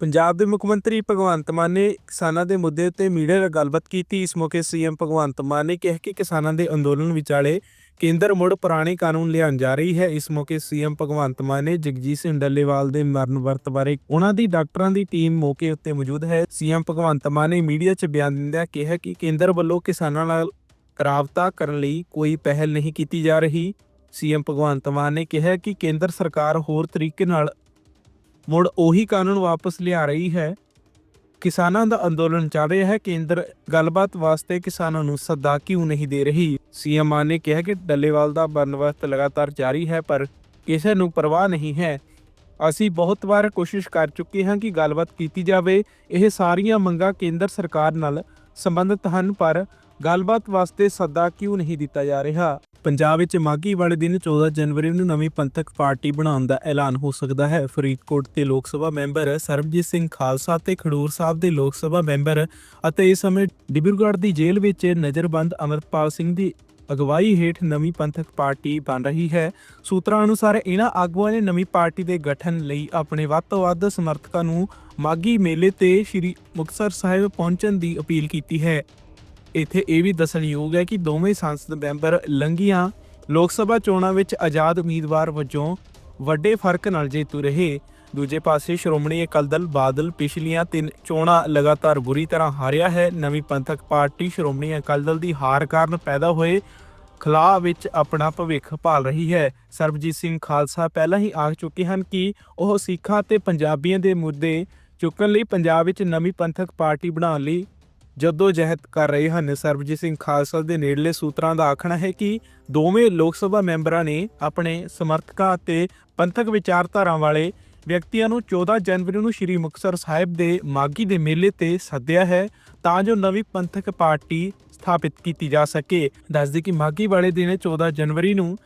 ਪੰਜਾਬ ਦੇ ਮੁੱਖ ਮੰਤਰੀ ਭਗਵੰਤ ਮਾਨ ਨੇ ਕਿਸਾਨਾਂ ਦੇ ਮੁੱਦੇ ਉੱਤੇ ਮੀਡੀਆ ਨਾਲ ਗੱਲਬਾਤ ਕੀਤੀ। ਇਸ ਮੌਕੇ ਸੀਐਮ ਭਗਵੰਤ ਮਾਨ ਨੇ ਕਿਹਾ ਕਿ ਕਿਸਾਨਾਂ ਦੇ ਅੰਦੋਲਨ ਵਿਚਾਲੇ ਕੇਂਦਰ ਮੁੜ ਪੁਰਾਣੇ ਕਾਨੂੰਨ ਲਿਆਉਣ ਜਾ ਰਹੀ ਹੈ। ਇਸ ਮੌਕੇ ਸੀਐਮ ਭਗਵੰਤ ਮਾਨ ਨੇ ਜਗਜੀਤ ਸਿੰਘ ਡੱਲੇਵਾਲ ਦੇ ਮਰਨ ਵਰਤ ਬਾਰੇ ਉਹਨਾਂ ਦੀ ਡਾਕਟਰਾਂ ਦੀ ਟੀਮ ਮੌਕੇ ਉੱਤੇ ਮੌਜੂਦ ਹੈ। ਸੀਐਮ ਭਗਵੰਤ ਮਾਨ ਨੇ ਮੀਡੀਆ 'ਚ ਬਿਆਨ ਦਿੰਦਿਆਂ ਕਿਹਾ ਕਿ ਕੇਂਦਰ ਵੱਲੋਂ ਕਿਸਾਨਾਂ ਨਾਲ ਰਾਬਤਾ ਕਰਨ ਲਈ ਕੋਈ ਪਹਿਲ ਨਹੀਂ ਕੀਤੀ ਜਾ ਰਹੀ। ਸੀਐਮ ਭਗਵੰਤ ਮਾਨ ਨੇ ਕਿਹਾ ਕਿ ਕੇਂਦਰ ਸਰਕਾਰ ਹੋਰ ਤਰੀਕੇ ਨਾਲ ਮੁੜ ਉਹੀ ਕਾਨੂੰਨ ਵਾਪਸ ਲਿਆ ਰਹੀ ਹੈ। ਕਿਸਾਨਾਂ ਦਾ ਅੰਦੋਲਨ ਚੱਲ ਰਿਹਾ ਹੈ। ਕੇਂਦਰ ਗੱਲਬਾਤ ਵਾਸਤੇ ਕਿਸਾਨਾਂ ਨੂੰ ਸੱਦਾ ਕਿਉਂ ਨਹੀਂ ਦੇ ਰਹੀ? ਸੀਐਮ ਮਾਨ ਨੇ ਕਿਹਾ ਕਿ ਡੱਲੇਵਾਲ ਦਾ ਬੰਦੋਬਸਤ ਲਗਾਤਾਰ ਜਾਰੀ ਹੈ, ਪਰ ਕਿਸੇ ਨੂੰ ਪਰਵਾਹ ਨਹੀਂ ਹੈ। ਅਸੀਂ ਬਹੁਤ ਵਾਰ ਕੋਸ਼ਿਸ਼ ਕਰ ਚੁੱਕੇ ਹਾਂ ਕਿ ਗੱਲਬਾਤ ਕੀਤੀ ਜਾਵੇ। ਇਹ ਸਾਰੀਆਂ ਮੰਗਾਂ ਕੇਂਦਰ ਸਰਕਾਰ ਨਾਲ ਸੰਬੰਧਿਤ ਹਨ, ਪਰ ਗੱਲਬਾਤ ਵਾਸਤੇ ਸੱਦਾ ਕਿਉਂ ਨਹੀਂ ਦਿੱਤਾ ਜਾ ਰਿਹਾ? ਪੰਜਾਬ ਵਿੱਚ ਮਾਘੀ ਵਾਲੇ ਦਿਨ 14 ਜਨਵਰੀ ਨੂੰ ਨਵੀਂ ਪੰਥਕ ਪਾਰਟੀ ਬਣਾਉਣ ਦਾ ਐਲਾਨ ਹੋ ਸਕਦਾ ਹੈ। ਫਰੀਦਕੋਟ ਦੇ ਲੋਕ ਸਭਾ ਮੈਂਬਰ ਸਰਬਜੀਤ ਸਿੰਘ ਖਾਲਸਾ ਤੇ ਖਡੂਰ ਸਾਹਿਬ ਦੇ ਲੋਕ ਸਭਾ ਮੈਂਬਰ ਅਤੇ ਇਸ ਸਮੇਂ ਡਿਬਰੂਗੜ੍ਹ ਦੀ ਜੇਲ੍ਹ ਵਿੱਚ ਨਜ਼ਰਬੰਦ ਅਮਰਪਾਲ ਸਿੰਘ ਦੀ ਅਗਵਾਈ ਹੇਠ ਨਵੀਂ ਪੰਥਕ ਪਾਰਟੀ ਬਣ ਰਹੀ ਹੈ। ਸੂਤਰਾਂ ਅਨੁਸਾਰ ਇਹਨਾਂ ਆਗੂਆਂ ਨੇ ਨਵੀਂ ਪਾਰਟੀ ਦੇ ਗਠਨ ਲਈ ਆਪਣੇ ਵੱਧ ਤੋਂ ਵੱਧ ਸਮਰਥਕਾਂ ਨੂੰ ਮਾਗੀ ਮੇਲੇ ਤੇ ਸ੍ਰੀ ਮੁਕਤਸਰ ਸਾਹਿਬ ਪਹੁੰਚਣ ਦੀ ਅਪੀਲ ਕੀਤੀ ਹੈ। ਇੱਥੇ ਇਹ ਵੀ ਦੱਸਣਯੋਗ ਹੈ ਕਿ ਦੋਵੇਂ ਸੰਸਦ ਮੈਂਬਰ ਲੰਗੀਆਂ ਲੋਕ ਸਭਾ ਚੋਣਾਂ ਵਿੱਚ ਆਜ਼ਾਦ ਉਮੀਦਵਾਰ ਵਜੋਂ ਵੱਡੇ ਫ਼ਰਕ ਨਾਲ ਜੇਤੂ ਰਹੇ। ਦੂਜੇ ਪਾਸੇ ਸ਼੍ਰੋਮਣੀ ਅਕਾਲੀ ਦਲ ਬਾਦਲ ਪਿਛਲੀਆਂ ਤਿੰਨ ਚੋਣਾਂ ਲਗਾਤਾਰ ਬੁਰੀ ਤਰ੍ਹਾਂ ਹਾਰਿਆ ਹੈ। ਨਵੀਂ ਪੰਥਕ ਪਾਰਟੀ ਸ਼੍ਰੋਮਣੀ ਅਕਾਲੀ ਦਲ ਦੀ ਹਾਰ ਕਾਰਨ ਪੈਦਾ ਹੋਏ ਖਲਾ ਵਿੱਚ ਆਪਣਾ ਭਵਿੱਖ ਭਾਲ ਰਹੀ ਹੈ। ਸਰਬਜੀਤ ਸਿੰਘ ਖਾਲਸਾ ਪਹਿਲਾਂ ਹੀ ਆਖ ਚੁੱਕੇ ਹਨ ਕਿ ਉਹ ਸਿੱਖਾਂ ਤੇ ਪੰਜਾਬੀਆਂ ਦੇ ਮੁੱਦੇ ਚੁੱਕਣ ਲਈ ਪੰਜਾਬ ਵਿੱਚ ਨਵੀਂ ਪੰਥਕ ਪਾਰਟੀ ਬਣਾਉਣ ਲਈ ਜਦੋਂ ਜਹਿਦ ਕਰ ਰਹੇ ਹਨ। ਸਰਬਜੀਤ ਸਿੰਘ ਖਾਲਸਾ ਦੇ ਨੇੜਲੇ ਸੂਤਰਾਂ ਦਾ ਆਖਣਾ ਹੈ ਕਿ ਦੋਵੇਂ ਲੋਕ ਸਭਾ ਮੈਂਬਰਾਂ ਨੇ ਆਪਣੇ ਸਮਰਥਕਾਂ ਅਤੇ ਪੰਥਕ ਵਿਚਾਰਧਾਰਾ ਵਾਲੇ ਵਿਅਕਤੀਆਂ ਨੂੰ 14 ਜਨਵਰੀ ਨੂੰ ਸ੍ਰੀ ਮੁਕਤਸਰ ਸਾਹਿਬ ਦੇ ਮਾਗੀ ਦੇ ਮੇਲੇ ਤੇ ਸੱਦਿਆ ਹੈ ਤਾਂ ਜੋ ਨਵੀਂ ਪੰਥਕ ਪਾਰਟੀ ਸਥਾਪਿਤ ਕੀਤੀ ਜਾ ਸਕੇ। ਦੱਸਦੇ ਕਿ ਮਾਗੀ ਵਾਲੇ ਦਿਨ 14 ਜਨਵਰੀ ਨੂੰ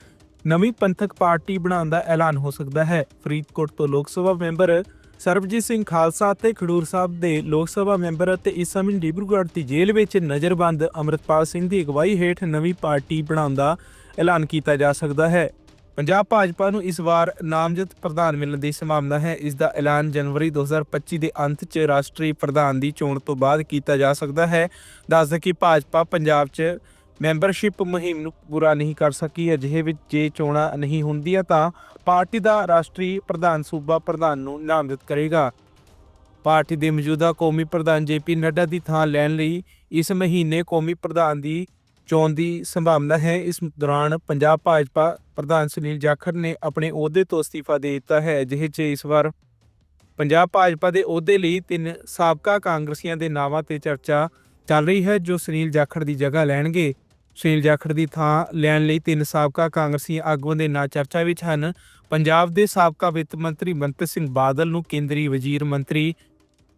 ਨਵੀਂ ਪੰਥਕ ਪਾਰਟੀ ਬਣਾਉਣ ਦਾ ਐਲਾਨ ਹੋ ਸਕਦਾ ਹੈ। ਫਰੀਦਕੋਟ ਤੋਂ ਲੋਕ ਸਭਾ ਮੈਂਬਰ ਸਰਬਜੀਤ ਸਿੰਘ ਖਾਲਸਾ ਅਤੇ ਖਡੂਰ ਸਾਹਿਬ ਦੇ ਲੋਕ ਸਭਾ ਮੈਂਬਰ ਅਤੇ ਇਸ ਸਮੇਂ ਡਿਬਰੂਗੜ੍ਹ ਦੀ ਜੇਲ੍ਹ ਵਿੱਚ ਨਜ਼ਰਬੰਦ ਅਮਰਤਪਾਲ ਸਿੰਘ ਦੀ ਅਗਵਾਈ ਹੇਠ ਨਵੀਂ ਪਾਰਟੀ ਬਣਾਉਣ ਦਾ ਐਲਾਨ ਕੀਤਾ ਜਾ ਸਕਦਾ ਹੈ। ਪੰਜਾਬ ਭਾਜਪਾ ਨੂੰ ਇਸ ਵਾਰ ਨਾਮਜ਼ਦ ਪ੍ਰਧਾਨ ਮਿਲਣ ਦੀ ਸੰਭਾਵਨਾ ਹੈ। ਇਸ ਦਾ ਐਲਾਨ ਜਨਵਰੀ 2025 ਦੇ ਅੰਤ 'ਚ ਰਾਸ਼ਟਰੀ ਪ੍ਰਧਾਨ ਦੀ ਚੋਣ ਤੋਂ ਬਾਅਦ ਕੀਤਾ ਜਾ ਸਕਦਾ ਹੈ। ਦੱਸਦੇ ਕਿ ਭਾਜਪਾ ਪੰਜਾਬ 'ਚ ਮੈਂਬਰਸ਼ਿਪ ਮੁਹਿੰਮ ਨੂੰ ਪੂਰਾ ਨਹੀਂ ਕਰ ਸਕੀ, ਅਜਿਹੇ ਵਿੱਚ ਜੇ ਚੋਣਾਂ ਨਹੀਂ ਹੁੰਦੀਆਂ ਤਾਂ ਪਾਰਟੀ ਦਾ ਰਾਸ਼ਟਰੀ ਪ੍ਰਧਾਨ ਸੂਬਾ ਪ੍ਰਧਾਨ ਨੂੰ ਨਾਮਜ਼ਦ ਕਰੇਗਾ। ਪਾਰਟੀ ਦੇ ਮੌਜੂਦਾ ਕੌਮੀ ਪ੍ਰਧਾਨ ਜੇਪੀ ਨੱਡਾ ਦੀ ਥਾਂ ਲੈਣ ਲਈ ਇਸ ਮਹੀਨੇ ਕੌਮੀ ਪ੍ਰਧਾਨ ਦੀ ਚੋਣ ਦੀ ਸੰਭਾਵਨਾ ਹੈ। ਇਸ ਦੌਰਾਨ ਪੰਜਾਬ ਭਾਜਪਾ ਪ੍ਰਧਾਨ ਸੁਨੀਲ ਜਾਖੜ ਨੇ ਆਪਣੇ ਅਹੁਦੇ ਤੋਂ ਅਸਤੀਫਾ ਦੇ ਦਿੱਤਾ ਹੈ ਅਜਿਹੇ 'ਚ ਇਸ ਵਾਰ ਪੰਜਾਬ ਭਾਜਪਾ ਦੇ ਅਹੁਦੇ ਲਈ ਤਿੰਨ ਸਾਬਕਾ ਕਾਂਗਰਸੀਆਂ ਦੇ ਨਾਵਾਂ ਤੇ ਚਰਚਾ ਚੱਲ ਰਹੀ ਹੈ, ਜੋ ਸੁਨੀਲ ਜਾਖੜ ਦੀ ਜਗ੍ਹਾ ਲੈਣਗੇ। ਸੁਨੀਲ ਜਾਖੜ ਦੀ ਥਾਂ ਲੈਣ ਲਈ ਤਿੰਨ ਸਾਬਕਾ ਕਾਂਗਰਸੀ ਆਗੂਆਂ ਦੇ ਨਾਂ ਚਰਚਾ ਵਿੱਚ ਹਨ। ਪੰਜਾਬ ਦੇ ਸਾਬਕਾ ਵਿੱਤ ਮੰਤਰੀ ਮੰਤਰ ਸਿੰਘ ਬਾਦਲ ਨੂੰ ਕੇਂਦਰੀ ਵਜ਼ੀਰ ਮੰਤਰੀ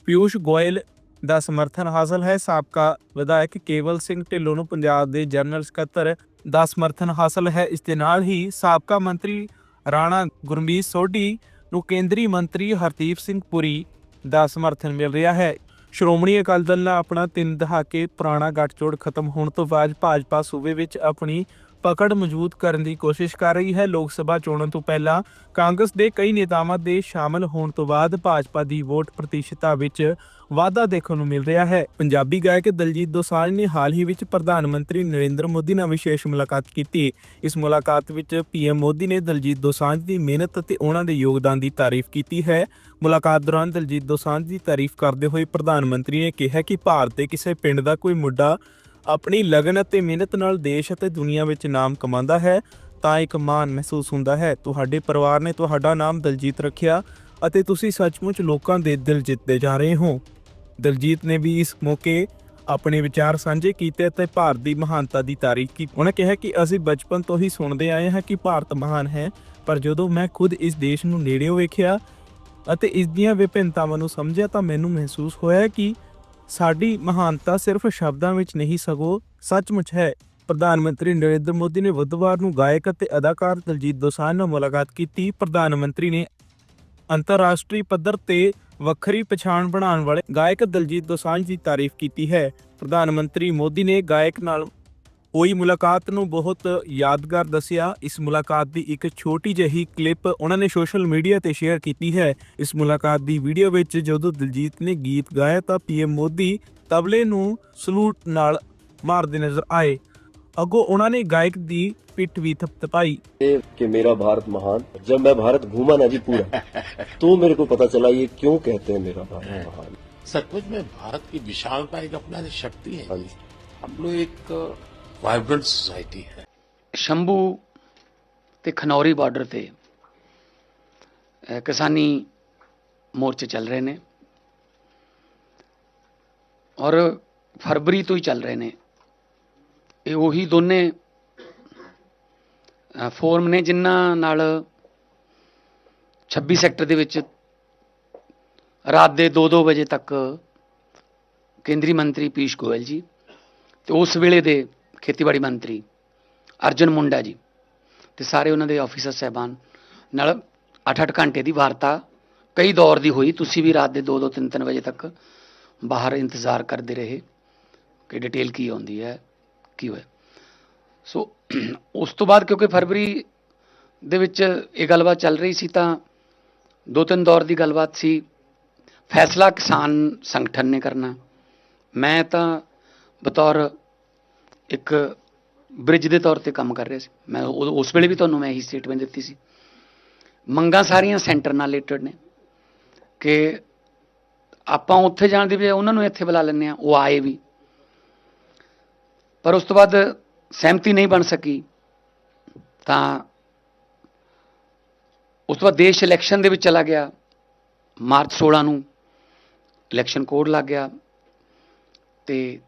ਪਿਊਸ਼ ਗੋਇਲ ਦਾ ਸਮਰਥਨ ਹਾਸਲ ਹੈ। ਸਾਬਕਾ ਵਿਧਾਇਕ ਕੇਵਲ ਸਿੰਘ ਢਿੱਲੋਂ ਨੂੰ ਪੰਜਾਬ ਦੇ ਜਨਰਲ ਸਕੱਤਰ ਦਾ ਸਮਰਥਨ ਹਾਸਲ ਹੈ। ਇਸ ਦੇ ਨਾਲ ਹੀ ਸਾਬਕਾ ਮੰਤਰੀ ਰਾਣਾ ਗੁਰਮੀਤ ਸੋਢੀ ਨੂੰ ਕੇਂਦਰੀ ਮੰਤਰੀ ਹਰਦੀਪ ਸਿੰਘ ਪੁਰੀ ਦਾ ਸਮਰਥਨ ਮਿਲ ਰਿਹਾ ਹੈ। ਸ਼੍ਰੋਮਣੀ ਅਕਾਲੀ ਦਲ ਨਾਲ ਆਪਣਾ ਤਿੰਨ ਦਹਾਕੇ ਪੁਰਾਣਾ ਗੱਠਜੋੜ ਖਤਮ ਹੋਣ ਤੋਂ ਬਾਅਦ ਭਾਜਪਾ ਸੂਬੇ ਵਿੱਚ ਆਪਣੀ ਪਕੜ ਮਜ਼ਬੂਤ ਕਰਨ ਦੀ ਕੋਸ਼ਿਸ਼ ਕਰ ਰਹੀ ਹੈ। ਲੋਕ ਸਭਾ ਚੋਣਾਂ ਤੋਂ ਪਹਿਲਾਂ ਕਾਂਗਰਸ ਦੇ ਕਈ ਨੇਤਾਵਾਂ ਦੇ ਸ਼ਾਮਲ ਹੋਣ ਤੋਂ ਬਾਅਦ ਭਾਜਪਾ ਦੀ ਵੋਟ ਪ੍ਰਤੀਸ਼ਤਤਾ ਵਿੱਚ ਵਾਧਾ ਦੇਖਣ ਨੂੰ ਮਿਲ ਰਿਹਾ ਹੈ। ਪੰਜਾਬੀ ਗਾਇਕ ਦਲਜੀਤ ਦੋਸਾਂਝ ਨੇ ਹਾਲ ਹੀ ਵਿੱਚ ਪ੍ਰਧਾਨ ਮੰਤਰੀ ਨਰਿੰਦਰ ਮੋਦੀ ਨਾਲ ਵਿਸ਼ੇਸ਼ ਮੁਲਾਕਾਤ ਕੀਤੀ। ਇਸ ਮੁਲਾਕਾਤ ਵਿੱਚ ਪੀਐਮ ਮੋਦੀ ਨੇ ਦਲਜੀਤ ਦੋਸਾਂਝ ਦੀ ਮਿਹਨਤ ਅਤੇ ਉਹਨਾਂ ਦੇ ਯੋਗਦਾਨ ਦੀ ਤਾਰੀਫ ਕੀਤੀ ਹੈ। ਮੁਲਾਕਾਤ ਦੌਰਾਨ ਦਲਜੀਤ ਦੋਸਾਂਝ ਦੀ ਤਾਰੀਫ ਕਰਦੇ ਹੋਏ ਪ੍ਰਧਾਨ ਮੰਤਰੀ ਨੇ ਕਿਹਾ ਕਿ ਭਾਰਤ ਦੇ ਕਿਸੇ ਪਿੰਡ ਦਾ ਕੋਈ ਮੁੰਡਾ ਆਪਣੀ ਲਗਨ ਅਤੇ ਮਿਹਨਤ ਨਾਲ ਦੇਸ਼ ਅਤੇ ਦੁਨੀਆ ਵਿੱਚ ਨਾਮ ਕਮਾਉਂਦਾ ਹੈ, ਤਾਂ ਇੱਕ ਮਾਣ ਮਹਿਸੂਸ ਹੁੰਦਾ ਹੈ। ਤੁਹਾਡੇ ਪਰਿਵਾਰ ਨੇ ਤੁਹਾਡਾ ਨਾਮ ਦਲਜੀਤ ਰੱਖਿਆ ਅਤੇ ਤੁਸੀਂ ਸੱਚਮੁੱਚ ਲੋਕਾਂ ਦੇ ਦਿਲ ਜਿੱਤਦੇ ਜਾ ਰਹੇ ਹੋ। ਦਲਜੀਤ ਨੇ ਵੀ ਇਸ ਮੌਕੇ ਆਪਣੇ ਵਿਚਾਰ ਸਾਂਝੇ ਕੀਤੇ ਅਤੇ ਭਾਰਤ ਦੀ ਮਹਾਨਤਾ ਦੀ ਤਾਰੀਫ ਕੀਤੀ। ਉਹਨੇ ਕਿਹਾ ਕਿ ਅਸੀਂ ਬਚਪਨ ਤੋਂ ਹੀ ਸੁਣਦੇ ਆਏ ਹਾਂ ਕਿ ਭਾਰਤ ਮਹਾਨ ਹੈ, ਪਰ ਜਦੋਂ ਮੈਂ ਖੁਦ ਇਸ ਦੇਸ਼ ਨੂੰ ਨੇੜਿਓਂ ਵੇਖਿਆ ਅਤੇ ਇਸ ਦੀਆਂ ਵਿਭਿੰਨਤਾਵਾਂ ਨੂੰ ਸਮਝਿਆ ਤਾਂ ਮੈਨੂੰ ਮਹਿਸੂਸ ਹੋਇਆ ਕਿ ਸਾਡੀ ਮਹਾਨਤਾ ਸਿਰਫ ਸ਼ਬਦਾਂ ਵਿੱਚ ਨਹੀਂ, ਸਗੋਂ ਸੱਚਮੁੱਚ ਹੈ। ਪ੍ਰਧਾਨ ਮੰਤਰੀ ਨਰਿੰਦਰ ਮੋਦੀ ਨੇ ਬੁੱਧਵਾਰ ਨੂੰ ਗਾਇਕ ਅਤੇ ਅਦਾਕਾਰ ਦਲਜੀਤ ਦੋਸਾਂਝ ਨਾਲ ਮੁਲਾਕਾਤ ਕੀਤੀ। ਪ੍ਰਧਾਨ ਮੰਤਰੀ ਨੇ ਅੰਤਰਰਾਸ਼ਟਰੀ ਪੱਧਰ ਤੇ ਵੱਖਰੀ ਪਛਾਣ ਬਣਾਉਣ ਵਾਲੇ ਗਾਇਕ ਦਲਜੀਤ ਦੋਸਾਂਝ ਦੀ ਤਾਰੀਫ ਕੀਤੀ ਹੈ। ਪ੍ਰਧਾਨ ਮੰਤਰੀ ਮੋਦੀ ਨੇ ਗਾਇਕ ਨਾਲ ਹੋਈ ਮੁਲਾਕਾਤ ਨੂੰ ਬਹੁਤ ਯਾਦਗਾਰ ਦੱਸਿਆ ਇਸ ਮੁਲਾਕਾਤ ਦੀ ਇੱਕ ਛੋਟੀ ਜਿਹੀ ਕਲਿੱਪ ਉਹਨਾਂ ਨੇ ਸੋਸ਼ਲ ਮੀਡੀਆ ਤੇ ਸ਼ੇਅਰ ਕੀਤੀ ਹੈ ਇਸ ਮੁਲਾਕਾਤ ਦੀ ਵੀਡੀਓ ਵਿੱਚ ਜਦੋਂ ਦਿਲਜੀਤ ਨੇ ਗੀਤ ਗਾਇਆ ਤਾਂ ਪੀਐਮ ਮੋਦੀ ਤਬਲੇ ਨੂੰ ਸਲੂਟ ਨਾਲ ਮਾਰਦੇ ਨਜ਼ਰ ਆਏ ਅੱਗੋਂ ਉਹਨਾਂ ਨੇ ਗਾਇਕ ਦੀ ਪਿੱਠ ਵੀ ਥਪਥਪਾਈ कि मेरा भारत महान जब मैं भारत घूमा ना जी पूरा तो मेरे को पता चला ये क्यों कहते हैं मेरा भारत महान सचमुच में भारत की विशालता एक अपना शक्ति है हाँ जी हम लोग एक ਵਾਈਬ੍ਰੈਂਟ ਸੁਸਾਇਟੀ ਹੈ ਸ਼ੰਭੂ ਤੇ ਖਨੌਰੀ ਬਾਰਡਰ ਤੇ ਕਿਸਾਨੀ ਮੋਰਚੇ ਚੱਲ ਰਹੇ ਨੇ ਔਰ ਫਰਵਰੀ ਤੋਂ ਹੀ ਚੱਲ ਰਹੇ ਨੇ। ਇਹ ਉਹੀ ਦੋਨੇ ਫੋਰਮ ਨੇ ਜਿਨ੍ਹਾਂ ਨਾਲ 26 ਸੈਕਟਰ ਦੇ ਵਿੱਚ ਰਾਤ ਦੇ 2-2 ਵਜੇ ਤੱਕ ਕੇਂਦਰੀ ਮੰਤਰੀ ਪੀਸ਼ ਗੋਇਲ ਜੀ ਤੇ ਉਸ ਵੇਲੇ ਦੇ ਖੇਤੀਬਾੜੀ ਮੰਤਰੀ ਅਰਜਨ ਮੁੰਡਾ ਜੀ ਤੇ ਸਾਰੇ ਉਹਨਾਂ ਦੇ ਆਫੀਸਰ ਸਹਿਬਾਨ। ਨਾਲ 8-8 ਘੰਟੇ ਦੀ ਵਾਰਤਾ ਕਈ ਦੌਰ ਦੀ ਹੋਈ। ਤੁਸੀਂ ਵੀ ਰਾਤ ਦੇ 2-2 3-3 ਵਜੇ ਤੱਕ ਬਾਹਰ ਇੰਤਜ਼ਾਰ ਕਰਦੇ ਰਹੇ ਕਿ ਡਿਟੇਲ ਕੀ ਆਉਂਦੀ ਹੈ, ਕੀ ਹੋਇਆ। ਸੋ ਉਸ ਤੋਂ ਬਾਅਦ ਕਿਉਂਕਿ ਫਰਵਰੀ ਦੇ ਵਿੱਚ ਇਹ ਗੱਲਬਾਤ ਚੱਲ ਰਹੀ ਸੀ ਤਾਂ ਦੋ ਤਿੰਨ ਦੌਰ ਦੀ ਗੱਲਬਾਤ ਸੀ। ਫੈਸਲਾ ਕਿਸਾਨ ਸੰਗਠਨ ਨੇ ਕਰਨਾ। ਮੈਂ ਤਾਂ ਬਤੌਰ ਇੱਕ ਬ੍ਰਿਜ ਦੇ ਤੌਰ ਤੇ ਕੰਮ ਕਰ ਰਿਹਾ ਸੀ। ਮੈਂ ਉਦੋਂ- ਉਸ ਵੇਲੇ ਵੀ ਤੁਹਾਨੂੰ ਮੈਂ ਇਹੀ ਸਟੇਟਮੈਂਟ ਦਿੱਤੀ ਸੀ। ਮੰਗਾਂ ਸਾਰੀਆਂ ਸੈਂਟਰ ਨਾਲ ਰਿਲੇਟਡ ਨੇ। ਕਿ ਆਪਾਂ ਉੱਥੇ ਜਾਣ ਦੀ ਬਜਾਏ ਉਹਨਾਂ ਨੂੰ ਇੱਥੇ ਬੁਲਾ ਲੈਂਦੇ ਆ ਉਹ ਆਏ ਵੀ। ਪਰ ਉਸ ਤੋਂ ਬਾਅਦ ਸਹਿਮਤੀ ਨਹੀਂ ਬਣ ਸਕੀ। ਤਾਂ ਉਸ ਤੋਂ ਬਾਅਦ ਦੇਸ਼ ਇਲੈਕਸ਼ਨ ਦੇ ਵਿੱਚ ਚਲਾ ਗਿਆ। ਮਾਰਚ 16 ਨੂੰ ਇਲੈਕਸ਼ਨ ਕੋਡ ਲੱਗ ਗਿਆ। ਤੇ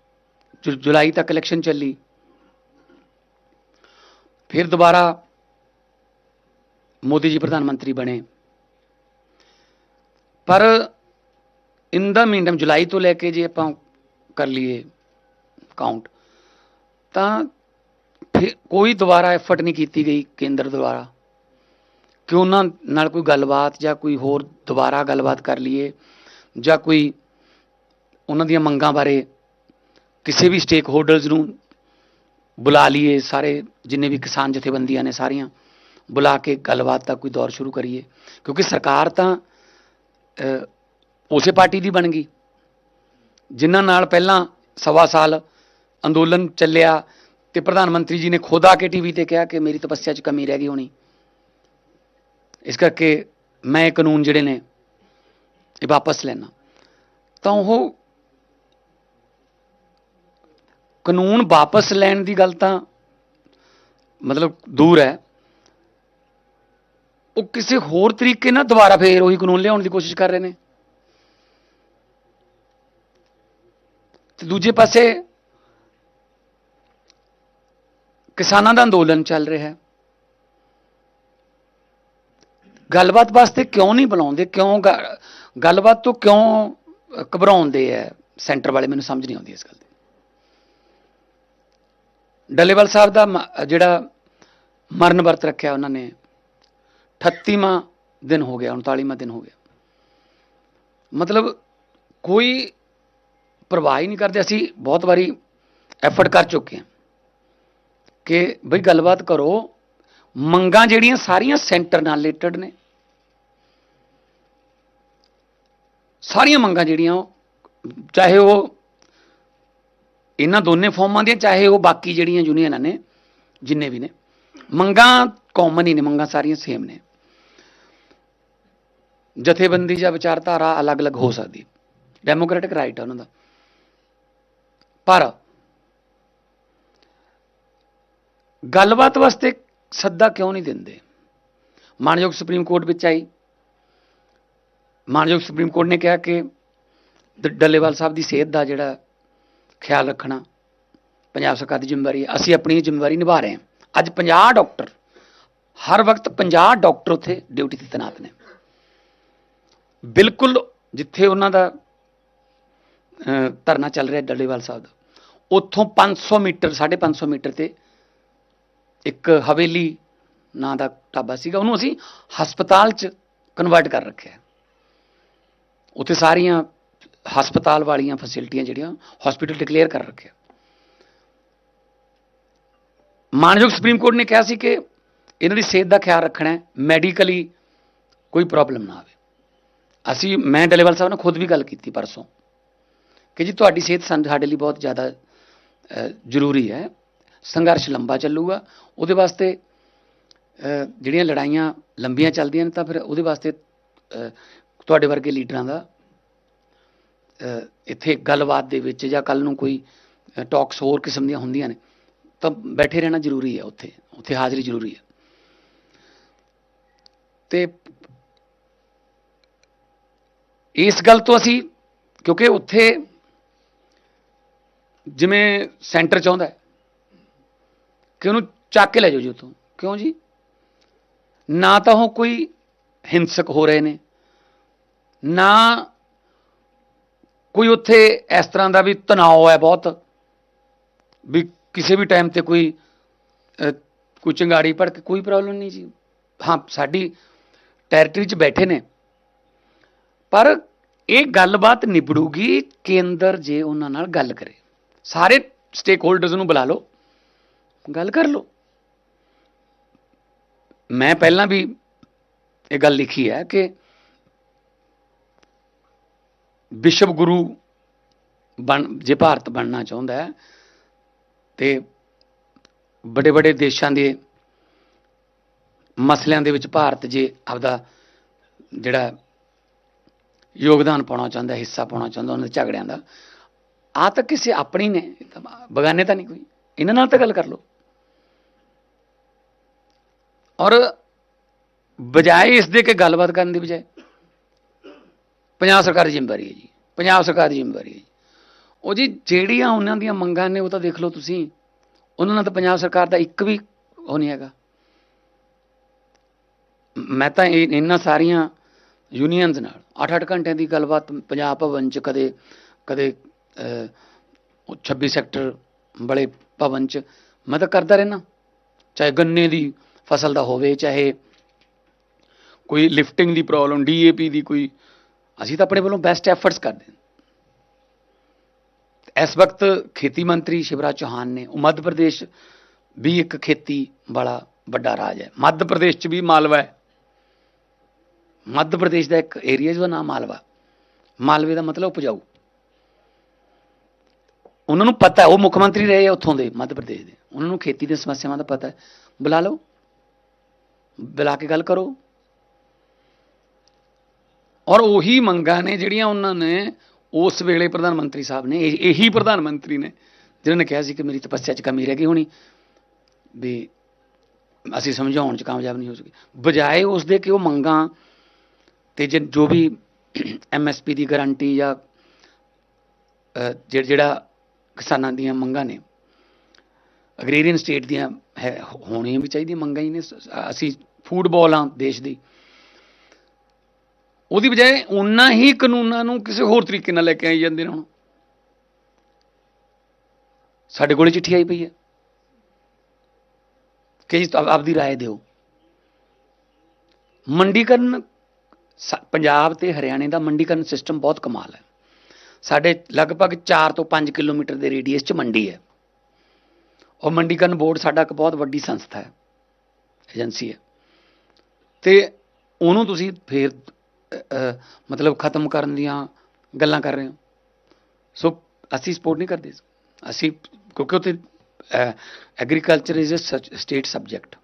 ਜੁਲਾਈ ਤੱਕ ਇਲੈਕਸ਼ਨ ਚੱਲੀ। ਫਿਰ ਦੁਬਾਰਾ ਮੋਦੀ ਜੀ ਪ੍ਰਧਾਨ ਮੰਤਰੀ ਬਣੇ। ਪਰ ਇਨ ਦਾ ਮੀਨਟਮ ਜੁਲਾਈ ਤੋਂ ਲੈ ਕੇ ਜੇ ਆਪਾਂ ਕਰ ਲਈਏ ਕਾਊਂਟ ਤਾਂ ਫਿਰ ਕੋਈ ਦੁਬਾਰਾ ਐਫਰਟ ਨਹੀਂ ਕੀਤੀ ਗਈ ਕੇਂਦਰ ਦੁਆਰਾ। ਕਿ ਉਹਨਾਂ ਨਾਲ ਕੋਈ ਗੱਲਬਾਤ ਜਾਂ ਕੋਈ ਹੋਰ ਦੁਬਾਰਾ ਗੱਲਬਾਤ ਕਰ ਲਈਏ ਜਾਂ ਕੋਈ ਉਹਨਾਂ ਦੀਆਂ ਮੰਗਾਂ ਬਾਰੇ ਕਿਸੇ ਵੀ ਸਟੇਕ ਹੋਲਡਰਸ ਨੂੰ ਬੁਲਾ ਲਈਏ, ਸਾਰੇ ਜਿੰਨੇ ਵੀ ਕਿਸਾਨ ਜਥੇਬੰਦੀਆਂ ਨੇ ਸਾਰੀਆਂ, ਬੁਲਾ ਕੇ ਗੱਲਬਾਤ ਦਾ ਕੋਈ ਦੌਰ ਸ਼ੁਰੂ ਕਰੀਏ। ਕਿਉਂਕਿ ਸਰਕਾਰ ਤਾਂ ਉਸੇ ਪਾਰਟੀ ਦੀ ਬਣ ਗਈ। ਜਿਨ੍ਹਾਂ ਨਾਲ ਪਹਿਲਾਂ ਸਵਾ ਸਾਲ ਅੰਦੋਲਨ ਚੱਲਿਆ ਤੇ ਪ੍ਰਧਾਨ ਮੰਤਰੀ ਜੀ ਨੇ ਖੁਦ ਆ ਕੇ ਟੀਵੀ ਤੇ ਕਿਹਾ ਕਿ ਮੇਰੀ ਤਪੱਸਿਆ 'ਚ ਕਮੀ ਰਹਿ ਗਈ ਹੋਣੀ। ਇਸ ਕਰਕੇ ਮੈਂ ਇਹ ਕਾਨੂੰਨ ਜਿਹੜੇ ਨੇ, ਇਹ ਵਾਪਸ ਲੈਣਾ ਤਾਂ ਉਹ ਕਾਨੂੰਨ ਵਾਪਸ ਲੈਣ ਦੀ ਗੱਲ ਤਾਂ ਮਤਲਬ ਦੂਰ ਹੈ। ਉਹ ਕਿਸੇ ਹੋਰ ਤਰੀਕੇ ਨਾਲ ਦੁਬਾਰਾ ਫੇਰ ਉਹੀ ਕਾਨੂੰਨ ਲਿਆਉਣ ਦੀ ਕੋਸ਼ਿਸ਼ ਕਰ ਰਹੇ ਨੇ। ਤੇ ਦੂਜੇ ਪਾਸੇ ਕਿਸਾਨਾਂ ਦਾ ਅੰਦੋਲਨ ਚੱਲ ਰਿਹਾ ਹੈ। ਗੱਲਬਾਤ ਵਾਸਤੇ ਕਿਉਂ ਨਹੀਂ ਬੁਲਾਉਂਦੇ? ਕਿਉਂ ਗ- ਗੱਲਬਾਤ ਤੋਂ ਕਿਉਂ ਘਬਰਾਉਂਦੇ ਐ ਸੈਂਟਰ ਵਾਲੇ ਮੈਨੂੰ ਸਮਝ ਨਹੀਂ ਆਉਂਦੀ ਇਸ ਗੱਲ ਦੀ। ਡੱਲੇਵਾਲ ਸਾਹਿਬ ਦਾ ਮ- ਜਿਹੜਾ ਮਰਨ ਵਰਤ ਰੱਖਿਆ ਉਹਨਾਂ ਨੇ 38ਵਾਂ ਦਿਨ ਹੋ ਗਿਆ 39ਵਾਂ ਦਿਨ ਹੋ ਗਿਆ। ਮਤਲਬ ਕੋਈ ਪਰਵਾਹ ਹੀ ਨਹੀਂ ਕਰਦੇ, ਅਸੀਂ ਬਹੁਤ ਵਾਰੀ ਐਫਰਟ ਕਰ ਚੁੱਕੇ ਹਾਂ ਕਿ ਬਈ ਗੱਲਬਾਤ ਕਰੋ, ਮੰਗਾਂ ਜਿਹੜੀਆਂ ਸਾਰੀਆਂ ਸੈਂਟਰ ਨਾਲ ਰਿਲੇਟਡ ਨੇ। ਸਾਰੀਆਂ ਮੰਗਾਂ ਜਿਹੜੀਆਂ ਉਹ, ਚਾਹੇ ਉਹ ਇਹਨਾਂ ਦੋਨੇ ਫਾਰਮਾਂ ਦੀਆਂ, ਚਾਹੇ ਉਹ ਬਾਕੀ ਜਿਹੜੀਆਂ ਯੂਨੀਅਨਾਂ ਨੇ, ਜਿੰਨੇ ਵੀ ਨੇ, ਮੰਗਾਂ ਕਾਮਨ ਹੀ ਨੇ, ਮੰਗਾਂ ਸਾਰੀਆਂ ਸੇਮ ਨੇ। ਜਥੇਬੰਦੀ ਜਾਂ ਵਿਚਾਰਧਾਰਾ ਅਲੱਗ-ਅਲੱਗ ਹੋ ਸਕਦੀ ਡੈਮੋਕ੍ਰੈਟਿਕ ਰਾਈਟ ਹੈ ਉਹਨਾਂ ਦਾ। ਪਰ ਗੱਲਬਾਤ ਵਾਸਤੇ ਸੱਦਾ ਕਿਉਂ ਨਹੀਂ ਦਿੰਦੇ? ਮਾਨਯੋਗ ਸੁਪਰੀਮ ਕੋਰਟ ਵਿੱਚ ਆਈ। ਮਾਨਯੋਗ ਸੁਪਰੀਮ ਕੋਰਟ ਨੇ ਕਿਹਾ ਕਿ ਡੱਲੇਵਾਲ ਸਾਹਿਬ ਦੀ ਸਿਹਤ ਦਾ ਜਿਹੜਾ ਖਿਆਲ ਰੱਖਣਾ। ਪੰਜਾਬ ਸਰਕਾਰ ਦੀ ਜ਼ਿੰਮੇਵਾਰੀ ਹੈ। ਅਸੀਂ ਆਪਣੀ ਜ਼ਿੰਮੇਵਾਰੀ ਨਿਭਾ ਰਹੇ ਹਾਂ। ਅੱਜ 50 ਡਾਕਟਰ, ਹਰ ਵਕਤ 50 ਡਾਕਟਰ ਉੱਥੇ ਡਿਊਟੀ ਤੇ ਤੈਨਾਤ ਨੇ। ਬਿਲਕੁਲ ਜਿੱਥੇ ਉਹਨਾਂ ਦਾ ਧਰਨਾ ਚੱਲ ਰਿਹਾ ਡੱਲੇਵਾਲ ਸਾਹਿਬ ਦਾ, ਉੱਥੋਂ 500 ਮੀਟਰ 550 ਮੀਟਰ ਤੇ ਇੱਕ ਹਵੇਲੀ ਨਾਂ ਦਾ ਢਾਬਾ ਸੀਗਾ। ਉਹਨੂੰ ਅਸੀਂ ਹਸਪਤਾਲ 'ਚ ਕਨਵਰਟ ਕਰ ਰੱਖਿਆ ਉੱਥੇ ਸਾਰੀਆਂ ਹਸਪਤਾਲ ਵਾਲੀਆਂ ਫੈਸਿਲਿਟੀਆਂ ਜਿਹੜੀਆਂ ਹਸਪੀਟਲ ਡਿਕਲੇਅਰ ਕਰ ਰੱਖਿਆ। ਮਾਨਯੋਗ ਸੁਪਰੀਮ ਕੋਰਟ ਨੇ ਕਿਹਾ ਸੀ ਕਿ ਇਹਨਾਂ ਦੀ ਸਿਹਤ ਦਾ ਖਿਆਲ ਰੱਖਣਾ ਹੈ ਮੈਡੀਕਲੀ ਕੋਈ ਪ੍ਰੋਬਲਮ ਨਾ ਆਵੇ। ਅਸੀਂ, ਮੈਂ ਡਲੇਵਾਲ ਸਾਹਿਬ ਨਾਲ ਖੁਦ ਵੀ ਗੱਲ ਕੀਤੀ ਪਰਸੋਂ ਕਿ ਜੀ ਤੁਹਾਡੀ ਸਿਹਤ ਸਾਨੂੰ- ਸਾਡੇ ਲਈ ਬਹੁਤ ਜ਼ਿਆਦਾ ਜ਼ਰੂਰੀ ਹੈ। ਸੰਘਰਸ਼ ਲੰਬਾ ਚੱਲੂਗਾ, ਉਹਦੇ ਵਾਸਤੇ ਜਿਹੜੀਆਂ ਲੜਾਈਆਂ ਲੰਬੀਆਂ ਚੱਲਦੀਆਂ ਨੇ, ਤਾਂ ਫਿਰ ਉਹਦੇ ਵਾਸਤੇ ਤੁਹਾਡੇ ਵਰਗੇ ਲੀਡਰਾਂ ਦਾ ਇੱਥੇ ਗੱਲਬਾਤ ਦੇ ਵਿੱਚ ਜਾਂ ਕੱਲ ਨੂੰ ਕੋਈ ਟਾਕਸ ਹੋਰ ਕਿਸਮ ਦੀਆਂ ਹੁੰਦੀਆਂ ਨੇ, ਤਾਂ ਬੈਠੇ ਰਹਿਣਾ ਜ਼ਰੂਰੀ ਹੈ ਉੱਥੇ ਉੱਥੇ ਹਾਜ਼ਰੀ ਜ਼ਰੂਰੀ ਹੈ। ਤੇ ਇਸ ਗੱਲ ਤੋਂ ਅਸੀਂ, ਕਿਉਂਕਿ ਉੱਥੇ ਜਿਵੇਂ ਸੈਂਟਰ ਚਾਹੁੰਦਾ ਕਿ ਉਹਨੂੰ ਚੱਕ ਕੇ ਲੈ ਜਾਓ ਜੀ ਉੱਥੋਂ। ਕਿਉਂ ਜੀ? ਨਾ ਤਾਂ ਉਹ ਕੋਈ ਹਿੰਸਕ ਹੋ ਰਹੇ ਨੇ, ਨਾ ਕੋਈ ਉੱਥੇ ਇਸ ਤਰ੍ਹਾਂ ਦਾ ਵੀ ਤਣਾਅ ਹੈ ਬਹੁਤ, ਵੀ ਕਿਸੇ ਵੀ ਟਾਈਮ ਤੇ ਕੋਈ ਕੋਈ ਚੰਗਾੜੀ ਪੜ ਕੇ ਕੋਈ ਪ੍ਰੋਬਲਮ ਨਹੀਂ ਜੀ। ਹਾਂ, ਸਾਡੀ ਟੈਰੀਟਰੀ 'ਚ ਬੈਠੇ ਨੇ। ਪਰ ਇਹ ਗੱਲਬਾਤ ਨਿਬੜੂਗੀ, ਕੇਂਦਰ ਜੇ ਉਹਨਾਂ ਨਾਲ ਗੱਲ ਕਰੇ। ਸਾਰੇ ਸਟੇਕ ਹੋਲਡਰਸ ਨੂੰ ਬੁਲਾ ਲਓ, ਗੱਲ ਕਰ ਲਓ। ਮੈਂ ਪਹਿਲਾਂ ਵੀ ਇਹ ਗੱਲ ਲਿਖੀ ਹੈ ਕਿ ਵਿਸ਼ਵ ਗੁਰੂ ਬਣ, ਜੇ ਭਾਰਤ ਬਣਨਾ ਚਾਹੁੰਦਾ ਹੈ, ਤੇ ਵੱਡੇ ਵੱਡੇ ਦੇਸ਼ਾਂ ਦੇ ਮਸਲਿਆਂ ਦੇ ਵਿੱਚ ਭਾਰਤ ਜੇ ਆਪਦਾ ਜਿਹੜਾ ਯੋਗਦਾਨ ਪਾਉਣਾ ਚਾਹੁੰਦਾ, ਹਿੱਸਾ ਪਾਉਣਾ ਚਾਹੁੰਦਾ ਉਹਨਾਂ ਦੇ ਝਗੜਿਆਂ ਦਾ ਆ ਤਾਂ ਕਿਸੇ ਆਪਣੀ ਨੇ ਬਗਾਨੇ ਤਾਂ ਨਹੀਂ ਕੋਈ। ਇਹਨਾਂ ਨਾਲ ਤਾਂ ਗੱਲ ਕਰ ਲਓ। ਔਰ ਬਜਾਏ ਇਸ ਦੇ ਕਿ ਗੱਲਬਾਤ ਕਰਨ ਦੀ ਬਜਾਏ ਪੰਜਾਬ ਸਰਕਾਰ ਦੀ ਜ਼ਿੰਮੇਵਾਰੀ ਹੈ ਜੀ। ਪੰਜਾਬ ਸਰਕਾਰ ਦੀ ਜ਼ਿੰਮੇਵਾਰੀ ਹੈ ਜੀ। ਉਹ ਜੀ ਜਿਹੜੀਆਂ ਉਹਨਾਂ ਦੀਆਂ ਮੰਗਾਂ ਨੇ ਉਹ ਤਾਂ ਦੇਖ ਲਓ ਤੁਸੀਂ। ਉਹਨਾਂ ਨਾਲ ਤਾਂ ਪੰਜਾਬ ਸਰਕਾਰ ਦਾ ਇੱਕ ਵੀ ਉਹ ਨਹੀਂ ਹੈਗਾ। ਮੈਂ ਤਾਂ ਇਹਨਾਂ ਸਾਰੀਆਂ ਯੂਨੀਅਨਸ ਨਾਲ 8-8 ਘੰਟਿਆਂ ਦੀ ਗੱਲਬਾਤ ਪੰਜਾਬ ਭਵਨ ਚ ਕਦੇ ਕਦੇ ਅਹ, 26 ਸੈਕਟਰ ਬੜੇ ਭਵਨ ਚ ਮੈਂ ਤਾਂ ਕਰਦਾ ਰਹਿਣਾ ਚਾਹੇ ਗੰਨੇ ਦੀ ਫਸਲ ਦਾ ਹੋਵੇ ਚਾਹੇ ਕੋਈ ਲਿਫਟਿੰਗ ਦੀ ਪ੍ਰੋਬਲਮ ਡੀਏਪੀ ਦੀ ਕੋਈ ਅਸੀਂ ਤਾਂ ਆਪਣੇ ਵੱਲੋਂ ਬੈਸਟ ਐਫਰਟਸ ਕਰਦੇ ਹਾਂ। ਇਸ ਵਕਤ ਖੇਤੀ ਮੰਤਰੀ ਸ਼ਿਵਰਾਜ ਚੌਹਾਨ ਨੇ ਉਹ ਮੱਧ ਪ੍ਰਦੇਸ਼ ਵੀ ਇੱਕ ਖੇਤੀ ਵਾਲਾ ਵੱਡਾ ਰਾਜ ਹੈ। ਮੱਧ ਪ੍ਰਦੇਸ਼ 'ਚ ਵੀ ਮਾਲਵਾ ਹੈ। ਮੱਧ ਪ੍ਰਦੇਸ਼ ਦਾ ਇੱਕ ਏਰੀਆ ਜਿਹਦਾ ਨਾਮ ਮਾਲਵਾ। ਮਾਲਵੇ ਦਾ ਮਤਲਬ ਉਪਜਾਊ। ਉਹਨਾਂ ਨੂੰ ਪਤਾ ਉਹ ਮੁੱਖ ਮੰਤਰੀ ਰਹੇ ਆ ਉੱਥੋਂ ਦੇ ਮੱਧ ਪ੍ਰਦੇਸ਼ ਦੇ। ਉਹਨਾਂ ਨੂੰ ਖੇਤੀ ਦੀਆਂ ਸਮੱਸਿਆਵਾਂ ਦਾ ਪਤਾ ਹੈ। ਬੁਲਾ ਲਓ। ਬੁਲਾ ਕੇ ਗੱਲ ਕਰੋ। ਔਰ ਉਹੀ ਮੰਗਾਂ ਨੇ ਜਿਹੜੀਆਂ ਉਹਨਾਂ ਨੇ ਉਸ ਵੇਲੇ ਪ੍ਰਧਾਨ ਮੰਤਰੀ ਸਾਹਿਬ ਨੇ ਇਹ- ਇਹੀ ਪ੍ਰਧਾਨ ਮੰਤਰੀ ਨੇ ਜਿਨ੍ਹਾਂ ਨੇ ਕਿਹਾ ਸੀ ਕਿ ਮੇਰੀ ਤਪੱਸਿਆ 'ਚ ਕਮੀ ਰਹਿ ਗਈ ਹੋਣੀ ਵੀ ਅਸੀਂ ਸਮਝਾਉਣ 'ਚ ਕਾਮਯਾਬ ਨਹੀਂ ਹੋ ਸਕੇ। ਬਜਾਏ ਉਸ ਦੇ ਕਿ ਉਹ ਮੰਗਾਂ ਤੇ ਜੇ ਜੋ ਵੀ ਐਮਐਸਪੀ ਦੀ ਗਾਰੰਟੀ ਜਾਂ ਅਹ, ਜਿਹੜਾ ਕਿਸਾਨਾਂ ਦੀਆਂ ਮੰਗਾਂ ਨੇ ਅਗਰੇਰੀਅਨ ਸਟੇਟ ਦੀਆਂ ਹੈ ਹੋਣੀਆਂ ਵੀ ਚਾਹੀਦੀਆਂ ਮੰਗਾਂ ਹੀ ਨੇ ਅਸੀਂ ਫੂਟਬਾਲ ਆ ਦੇਸ਼ ਦੀ ਉਹਦੀ ਬਜਾਏ ਉਹਨਾਂ ਹੀ ਕਾਨੂੰਨਾਂ ਨੂੰ ਕਿਸੇ ਹੋਰ ਤਰੀਕੇ ਨਾਲ ਲੈ ਕੇ ਆਈ ਜਾਂਦੇ ਨੇ ਹੁਣ ਸਾਡੇ ਕੋਲੇ ਚਿੱਠੀ ਆਈ ਪਈ ਹੈ ਕਿ ਜੀ ਆਪ- ਆਪਦੀ رائے ਦਿਓ ਮੰਡੀਕਰਨ ਸ- ਪੰਜਾਬ ਤੇ ਹਰਿਆਣੇ ਦਾ ਮੰਡੀਕਰਨ ਸਿਸਟਮ ਬਹੁਤ ਕਮਾਲ ਹੈ ਸਾਡੇ ਲਗਭਗ 4 ਤੋਂ 5 ਕਿਲੋਮੀਟਰ ਦੇ ਰੇਡੀਅਸ 'ਚ ਮੰਡੀ ਹੈ ਉਹ ਮੰਡੀਕਰਨ ਬੋਰਡ ਸਾਡਾ ਇੱਕ ਬਹੁਤ ਵੱਡੀ ਸੰਸਥਾ ਹੈ ਏਜੰਸੀ ਹੈ ਤੇ ਉਹਨੂੰ ਤੁਸੀਂ ਫੇਰ ਅ, ਅ, ਮਤਲਬ ਖਤਮ ਕਰਨ ਦੀਆਂ ਗੱਲਾਂ ਕਰ ਰਹੇ ਹੋ। ਸੋ ਅਸੀਂ ਸਪੋਰਟ ਨਹੀਂ ਕਰਦੇ। ਅਸੀਂ, ਕਿਉਂਕਿ ਉੱਥੇ agriculture is a state subject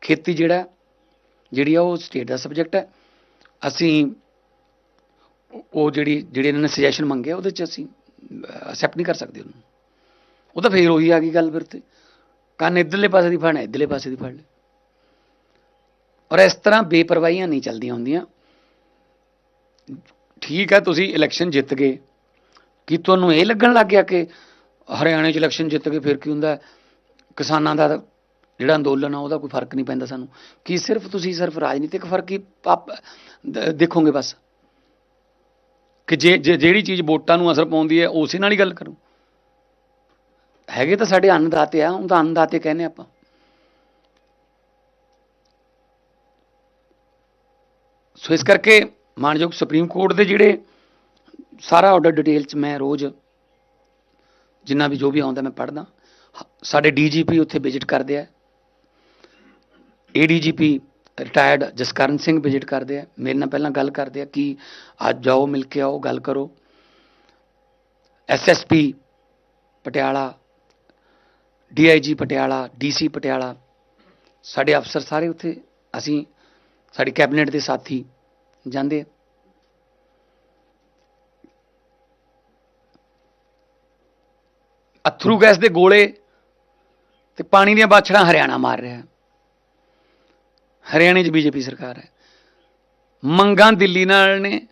ਖੇਤੀ ਜਿਹੜਾ, ਜਿਹੜੀ ਆ ਉਹ ਸਟੇਟ ਦਾ ਸਬਜੈਕਟ ਹੈ। ਅਸੀਂ, ਉਹ- ਉਹ ਜਿਹੜੀ, ਜਿਹੜੇ ਇਹਨਾਂ ਨੇ ਸੁਜੈਸ਼ਨ ਮੰਗੇ ਉਹਦੇ ਚ ਅਸੀਂ ਅਸੈਪਟ ਨਹੀਂ ਕਰ ਸਕਦੇ ਉਹਨੂੰ। ਉਹ ਤਾਂ ਫੇਰ ਉਹੀ ਆ ਗਈ ਗੱਲ ਫਿਰ ਤੇ। ਕੰਨ ਇੱਧਰਲੇ ਪਾਸੇ ਦੀ ਫੜਨਾ, ਇੱਧਰਲੇ ਪਾਸੇ ਦੀ ਫੜ ਲੈ। ਔਰ ਇਸ ਤਰ੍ਹਾਂ ਬੇਪਰਵਾਹੀਆਂ ਨਹੀਂ ਚੱਲਦੀਆਂ ਹੁੰਦੀਆਂ। ਠੀਕ ਹੈ, ਤੁਸੀਂ ਇਲੈਕਸ਼ਨ ਜਿੱਤ ਗਏ। ਕੀ ਤੁਹਾਨੂੰ ਇਹ ਲੱਗਣ ਲੱਗ ਗਿਆ ਕਿ ਹਰਿਆਣੇ 'ਚ ਇਲੈਕਸ਼ਨ ਜਿੱਤ ਕੇ ਫਿਰ ਕੀ ਹੁੰਦਾ ਕਿਸਾਨਾਂ ਦਾ ਜਿਹੜਾ ਅੰਦੋਲਨ ਆ, ਉਹਦਾ ਕੋਈ ਫ਼ਰਕ ਨਹੀਂ ਪੈਂਦਾ ਸਾਨੂੰ। ਕੀ ਸਿਰਫ ਤੁਸੀਂ ਸਿਰਫ ਰਾਜਨੀਤਿਕ ਫ਼ਰਕ ਹੀ ਪਾਪ- ਦੇਖੋਗੇ ਬਸ? ਕਿ ਜੇ, ਜੇ- ਜਿਹੜੀ ਚੀਜ਼ ਵੋਟਾਂ ਨੂੰ ਅਸਰ ਪਾਉਂਦੀ ਹੈ, ਉਸੇ ਨਾਲ ਹੀ ਗੱਲ ਕਰੋ। ਹੈਗੇ ਤਾਂ ਸਾਡੇ ਅੰਨਦਾਤੇ ਆ ਉਹ ਤਾਂ ਅੰਨਦਾਤੇ ਕਹਿੰਦੇ ਆਪਾਂ। ਸੋ ਇਸ ਕਰਕੇ ਮਾਨਯੋਗ ਸੁਪਰੀਮ ਕੋਰਟ ਦੇ ਜਿਹੜੇ ਸਾਰਾ ਆਰਡਰ ਡਿਟੇਲ ਚ ਮੈਂ ਰੋਜ਼ ਜਿੰਨਾ ਵੀ ਜੋ ਵੀ ਆਉਂਦਾ ਮੈਂ ਪੜ੍ਹਦਾ। ਹ- ਸਾਡੇ ਡੀਜੀਪੀ ਉੱਥੇ ਵਿਜ਼ਿਟ ਕਰਦੇ ਆ। ADGP retired Jaskaran Singh visit ਕਰਦੇ ਆ। ਮੇਰੇ ਨਾਲ ਪਹਿਲਾਂ ਗੱਲ ਕਰਦੇ ਆ ਕਿ ਅੱਜ ਜਾਓ, ਮਿਲ ਕੇ ਆਓ, ਗੱਲ ਕਰੋ। SSP Patiala DIG Patiala DC Patiala, ਸਾਡੇ ਅਫਸਰ ਸਾਰੇ ਉੱਥੇ, ਅਸੀਂ, ਸਾਡੀ ਕੈਬਨਿਟ ਦੇ ਸਾਥੀ ਜਾਂਦੇ ਆ। ਅਥਰੂ ਗੈਸ ਦੇ ਗੋਲੇ ਤੇ ਪਾਣੀ ਦੀਆਂ ਬਾਛੜਾਂ ਹਰਿਆਣਾ ਮਾਰ ਰਿਹਾ ਹੈ। ਹਰਿਆਣੇ 'ਚ ਬੀਜੇਪੀ ਸਰਕਾਰ ਹੈ। ਮੰਗਾਂ ਦਿੱਲੀ ਨਾਲ ਨੇ।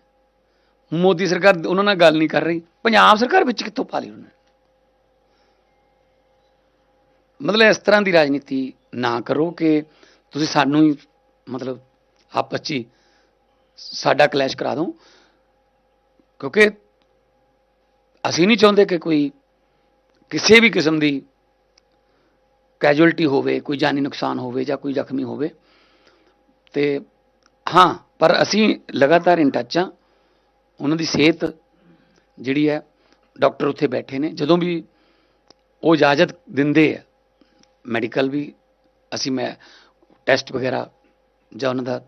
ਮੋਦੀ ਸਰਕਾਰ ਉਹਨਾਂ ਨਾਲ ਗੱਲ ਨਹੀਂ ਕਰ ਰਹੀ। ਪੰਜਾਬ ਸਰਕਾਰ ਵਿੱਚ ਕਿੱਥੋਂ ਪਾ ਲਈ ਉਹਨੇ ਮਤਲਬ ਇਸ ਤਰ੍ਹਾਂ ਦੀ ਰਾਜਨੀਤੀ ਨਾ ਕਰੋ ਕਿ ਤੁਸੀਂ ਸਾਨੂੰ ਹੀ ਮਤਲਬ ਆਪਸ 'ਚ ਹੀ ਸਾਡਾ ਕਲੈਸ਼ ਕਰਾ ਦਿਓ ਕਿਉਂਕਿ ਅਸੀਂ ਨਹੀਂ ਚਾਹੁੰਦੇ ਕਿ ਕੋਈ ਕਿਸੇ ਵੀ ਕਿਸਮ ਦੀ ਕੈਜੁਅਲਟੀ ਹੋਵੇ, ਕੋਈ ਜਾਨੀ ਨੁਕਸਾਨ ਹੋਵੇ ਜਾਂ ਕੋਈ ਜ਼ਖਮੀ ਹੋਵੇ। ਤੇ ਹਾਂ, ਪਰ ਅਸੀਂ ਲਗਾਤਾਰ ਇਨ ਟੱਚ ਹਾਂ। ਉਹਨਾਂ ਦੀ ਸਿਹਤ ਜਿਹੜੀ ਹੈ ਡਾਕਟਰ ਉੱਥੇ ਬੈਠੇ ਨੇ। ਜਦੋਂ ਵੀ ਉਹ ਇਜਾਜ਼ਤ ਦਿੰਦੇ ਆ ਮੈਡੀਕਲ ਵੀ ਅਸੀਂ ਮੈਂ ਟੈਸਟ ਵਗੈਰਾ ਜਾਂ ਉਹਨਾਂ ਦਾ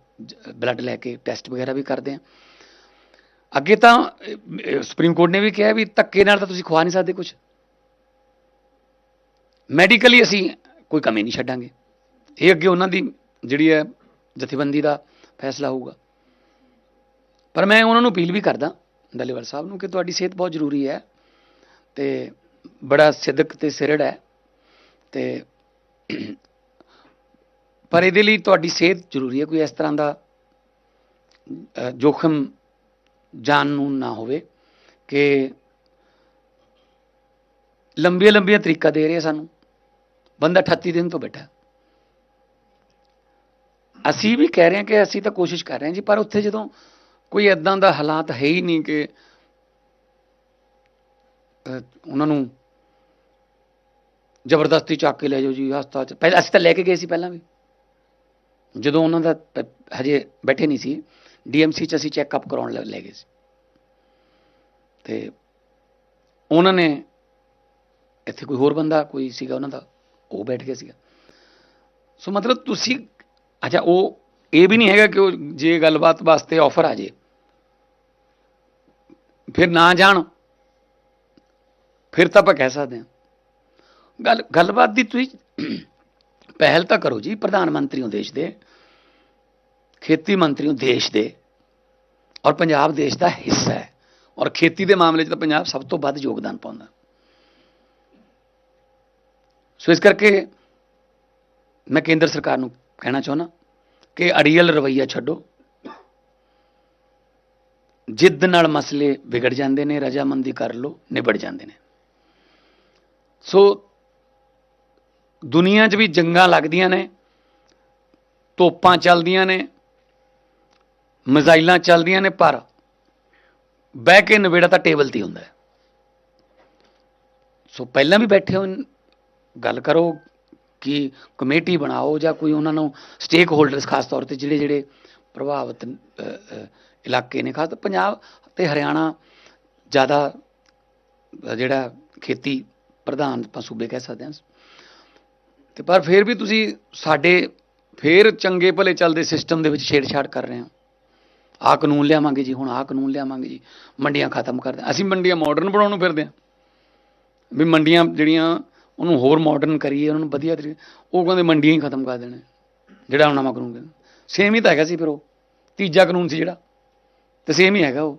ਬਲੱਡ ਲੈ ਕੇ ਟੈਸਟ ਵਗੈਰਾ ਵੀ ਕਰਦੇ ਹਾਂ ਅੱਗੇ ਤਾਂ ਸੁਪਰੀਮ ਕੋਰਟ ਨੇ ਵੀ ਕਿਹਾ ਵੀ ਧੱਕੇ ਨਾਲ ਤਾਂ ਤੁਸੀਂ ਖਵਾ ਨਹੀਂ ਸਕਦੇ ਕੁਝ ਮੈਡੀਕਲੀ ਅਸੀਂ ਕੋਈ ਕਮੀ ਨਹੀਂ ਛੱਡਾਂਗੇ। ਇਹ ਅੱਗੇ ਉਹਨਾਂ ਦੀ ਜਿਹੜੀ ਹੈ ਜਥੇਬੰਦੀ ਦਾ ਫੈਸਲਾ ਹੋਊਗਾ। ਪਰ ਮੈਂ ਉਹਨਾਂ ਨੂੰ ਅਪੀਲ ਵੀ ਕਰਦਾ ਡੱਲੇਵਾਲ ਸਾਹਿਬ ਨੂੰ, ਕਿ ਤੁਹਾਡੀ ਸਿਹਤ ਬਹੁਤ ਜ਼ਰੂਰੀ ਹੈ ਤੇ ਬੜਾ ਸਿੱਧਕ ਤੇ ਸਿਰੜ ਹੈ ਤੇ ਪਰ ਇਹਦੇ ਲਈ ਤੁਹਾਡੀ ਸਿਹਤ ਜ਼ਰੂਰੀ ਹੈ, ਕੋਈ ਇਸ ਤਰ੍ਹਾਂ ਦਾ ਜੋਖਮ ਜਾਨ ਨੂੰ ਨਾ ਹੋਵੇ ਕਿ ਲੰਬੀਆਂ ਲੰਬੀਆਂ ਤਰੀਕਾ ਦੇ ਰਹੇ ਸਾਨੂੰ। ਬੰਦਾ 38 ਦਿਨ ਤੋਂ ਬੈਠਾ। ਅਸੀਂ ਵੀ ਕਹਿ ਰਹੇ ਹਾਂ ਕਿ ਅਸੀਂ ਤਾਂ ਕੋਸ਼ਿਸ਼ ਕਰ ਰਹੇ ਹਾਂ ਜੀ, ਪਰ ਉੱਥੇ ਜਦੋਂ ਕੋਈ ਇਦਾਂ ਦਾ ਹਾਲਾਤ ਹੈ ਹੀ ਨਹੀਂ ਕਿ ਉਹਨਾਂ ਨੂੰ ਜ਼ਬਰਦਸਤੀ ਚੱਕ ਕੇ ਲੈ ਜਾਓ ਜੀ ਹਸਪਤਾਲ ਚ। ਪਹਿਲਾਂ ਅਸੀਂ ਤਾਂ ਲੈ ਕੇ ਗਏ ਸੀ ਪਹਿਲਾਂ ਵੀ। ਜਦੋਂ ਉਹਨਾਂ ਦਾ ਹਜੇ ਬੈਠੇ ਨਹੀਂ ਸੀ ਡੀਐਮਸੀ ਚ ਅਸੀਂ ਚੈੱਕਅਪ ਕਰਾਉਣ ਲੈ ਲੈ ਗਏ ਸੀ। ਤੇ ਉਹਨਾਂ ਨੇ ਇੱਥੇ ਕੋਈ ਹੋਰ ਬੰਦਾ ਕੋਈ ਸੀਗਾ ਉਹਨਾਂ ਦਾ, ਉਹ ਬੈਠ ਗਿਆ ਸੀਗਾ। ਸੋ ਮਤਲਬ ਤੁਸੀਂ, ਅੱਛਾ, ਉਹ ਇਹ ਵੀ ਨਹੀਂ ਹੈਗਾ ਕਿ ਉਹ ਜੇ ਗੱਲਬਾਤ ਵਾਸਤੇ ਆਫਰ ਆ ਜੇ। ਫਿਰ ਨਾ ਜਾਣ, ਫਿਰ ਤਾਂ ਆਪਾਂ ਕਹਿ ਸਕਦੇ ਹਾਂ। ਗੱਲ, ਗੱਲਬਾਤ ਦੀ ਤੁਸੀਂ ਪਹਿਲ ਤਾਂ ਕਰੋ ਜੀ, ਪ੍ਰਧਾਨ ਮੰਤਰੀ ਹੋ ਦੇਸ਼ ਦੇ, ਖੇਤੀ ਮੰਤਰੀ ਹੋ ਦੇਸ਼ ਦੇ, ਔਰ ਪੰਜਾਬ ਦੇਸ਼ ਦਾ ਹਿੱਸਾ ਹੈ। ਔਰ ਖੇਤੀ ਦੇ ਮਾਮਲੇ 'ਚ ਤਾਂ ਪੰਜਾਬ ਸਭ ਤੋਂ ਵੱਧ ਯੋਗਦਾਨ ਪਾਉਂਦਾ। ਸੋ ਇਸ ਕਰਕੇ ਮੈਂ ਕੇਂਦਰ ਸਰਕਾਰ ਨੂੰ ਕਹਿਣਾ ਚਾਹੁੰਦਾ ਕਿ ਅੜੀਅਲ ਰਵਈਆ ਛੱਡੋ। ਜਿੱਦ ਨਾਲ ਮਸਲੇ ਵਿਗੜ ਜਾਂਦੇ ਨੇ, ਰਜਾਮੰਦੀ ਕਰ ਲਓ, ਨਿਬੜ ਜਾਂਦੇ ਨੇ। ਸੋ ਦੁਨੀਆ 'ਚ ਵੀ ਜੰਗਾਂ ਲੱਗਦੀਆਂ ਨੇ, ਤੋਪਾਂ ਚੱਲਦੀਆਂ ਨੇ, ਮਿਜ਼ਾਈਲਾਂ ਚੱਲਦੀਆਂ ਨੇ, ਪਰ ਬਹਿ ਕੇ ਨਵੇੜਾ ਤਾਂ ਟੇਬਲ ਤੇ ਹੁੰਦਾ ਸੋ ਪਹਿਲਾਂ ਵੀ ਬੈਠੇ ਹੋ ਗੱਲ ਕਰੋ ਕਿ ਕਮੇਟੀ ਬਣਾਓ ਜਾਂ ਕੋਈ ਉਹਨਾਂ ਨੂੰ ਸਟੇਕ ਹੋਲਡਰਸ ਖਾਸ ਤੌਰ ਤੇ ਜਿਹੜੇ ਜਿਹੜੇ ਪ੍ਰਭਾਵਿਤ ਇਲਾਕੇ ਨੇ, ਖਾਸ ਪੰਜਾਬ ਤੇ ਹਰਿਆਣਾ ਜ਼ਿਆਦਾ ਜਿਹੜਾ ਖੇਤੀ ਪ੍ਰਧਾਨ ਆਪਾਂ ਸੂਬੇ ਕਹਿ ਸਕਦੇ ਹਾਂ। ਤੇ ਪਰ ਫਿਰ ਵੀ ਤੁਸੀਂ ਸਾਡੇ ਫਿਰ ਚੰਗੇ ਭਲੇ ਚੱਲਦੇ ਸਿਸਟਮ ਦੇ ਵਿੱਚ ਛੇੜਛਾੜ ਕਰ ਰਹੇ ਹੋ। ਆਹ ਕਾਨੂੰਨ ਲਿਆਵਾਂਗੇ ਜੀ, ਹੁਣ ਆਹ ਕਾਨੂੰਨ ਲਿਆਵਾਂਗੇ ਜੀ, ਮੰਡੀਆਂ ਖਤਮ ਕਰ ਦੇ। ਅਸੀਂ ਮੰਡੀਆਂ ਮਾਡਰਨ ਬਣਾਉਣ ਨੂੰ ਫਿਰਦੇ ਹਾਂ। ਵੀ ਮੰਡੀਆਂ ਜਿਹੜੀਆਂ ਉਹਨੂੰ ਹੋਰ ਮਾਡਰਨ ਕਰੀਏ, ਉਹਨਾਂ ਨੂੰ ਵਧੀਆ ਤਰੀਕੇ ਉਹ ਕਹਿੰਦੇ ਮੰਡੀਆਂ ਹੀ ਖਤਮ ਕਰ ਦੇਣੇ। ਜਿਹੜਾ ਹੁਣ ਨਵਾਂ ਕਾਨੂੰਨ ਸੇਮ ਹੀ ਤਾਂ ਹੈਗਾ ਸੀ ਫਿਰ ਉਹ। ਤੀਜਾ ਕਾਨੂੰਨ ਸੀ ਜਿਹੜਾ। ਤੇ ਸੇਮ ਹੀ ਹੈਗਾ ਉਹ।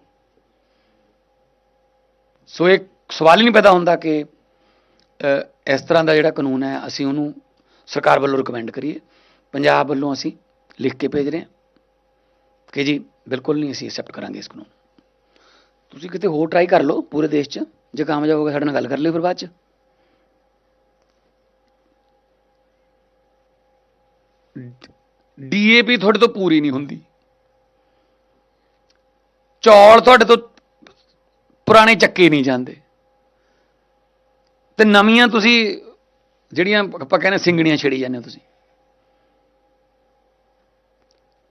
ਸੋ ਇੱਕ ਸਵਾਲ ਹੀ ਨਹੀਂ ਪੈਦਾ ਹੁੰਦਾ ਕਿ ਇਸ ਤਰ੍ਹਾਂ ਦਾ ਜਿਹੜਾ ਕਾਨੂੰਨ ਹੈ, ਅਸੀਂ ਉਹਨੂੰ ਸਰਕਾਰ ਵੱਲੋਂ ਰਿਕਮੈਂਡ ਕਰੀਏ। ਪੰਜਾਬ ਵੱਲੋਂ ਅਸੀਂ ਲਿਖ ਕੇ ਭੇਜ ਰਹੇ ਹਾਂ ਕਿ ਜੀ ਬਿਲਕੁਲ ਨਹੀਂ ਅਸੀਂ ਐਕਸੈਪਟ ਕਰਾਂਗੇ ਇਸ ਕਾਨੂੰਨ ਤੁਸੀਂ ਕਿਤੇ ਹੋਰ ਟਰਾਈ ਕਰ ਲਓ ਪੂਰੇ ਦੇਸ਼ 'ਚ, ਜੇ ਕਾਮਯਾਬ ਹੋ ਗਿਆ ਸਾਡੇ ਨਾਲ ਗੱਲ ਕਰ ਲਿਓ ਫਿਰ ਬਾਅਦ 'ਚ। ਡੀਏਪੀ ਤੁਹਾਡੇ ਤੋਂ ਪੂਰੀ ਨਹੀਂ ਹੁੰਦੀ। ਚੌਲ ਤੁਹਾਡੇ ਤੋਂ ਪੁਰਾਣੇ ਚੱਕੇ ਨਹੀਂ ਜਾਂਦੇ। ਤੇ ਨਵੀਆਂ ਤੁਸੀਂ ਜਿਹੜੀਆਂ ਆਪਾਂ ਕਹਿੰਦੇ ਸਿੰਗਣੀਆਂ ਛੇੜੀ ਜਾਂਦੇ ਹੋ ਤੁਸੀਂ।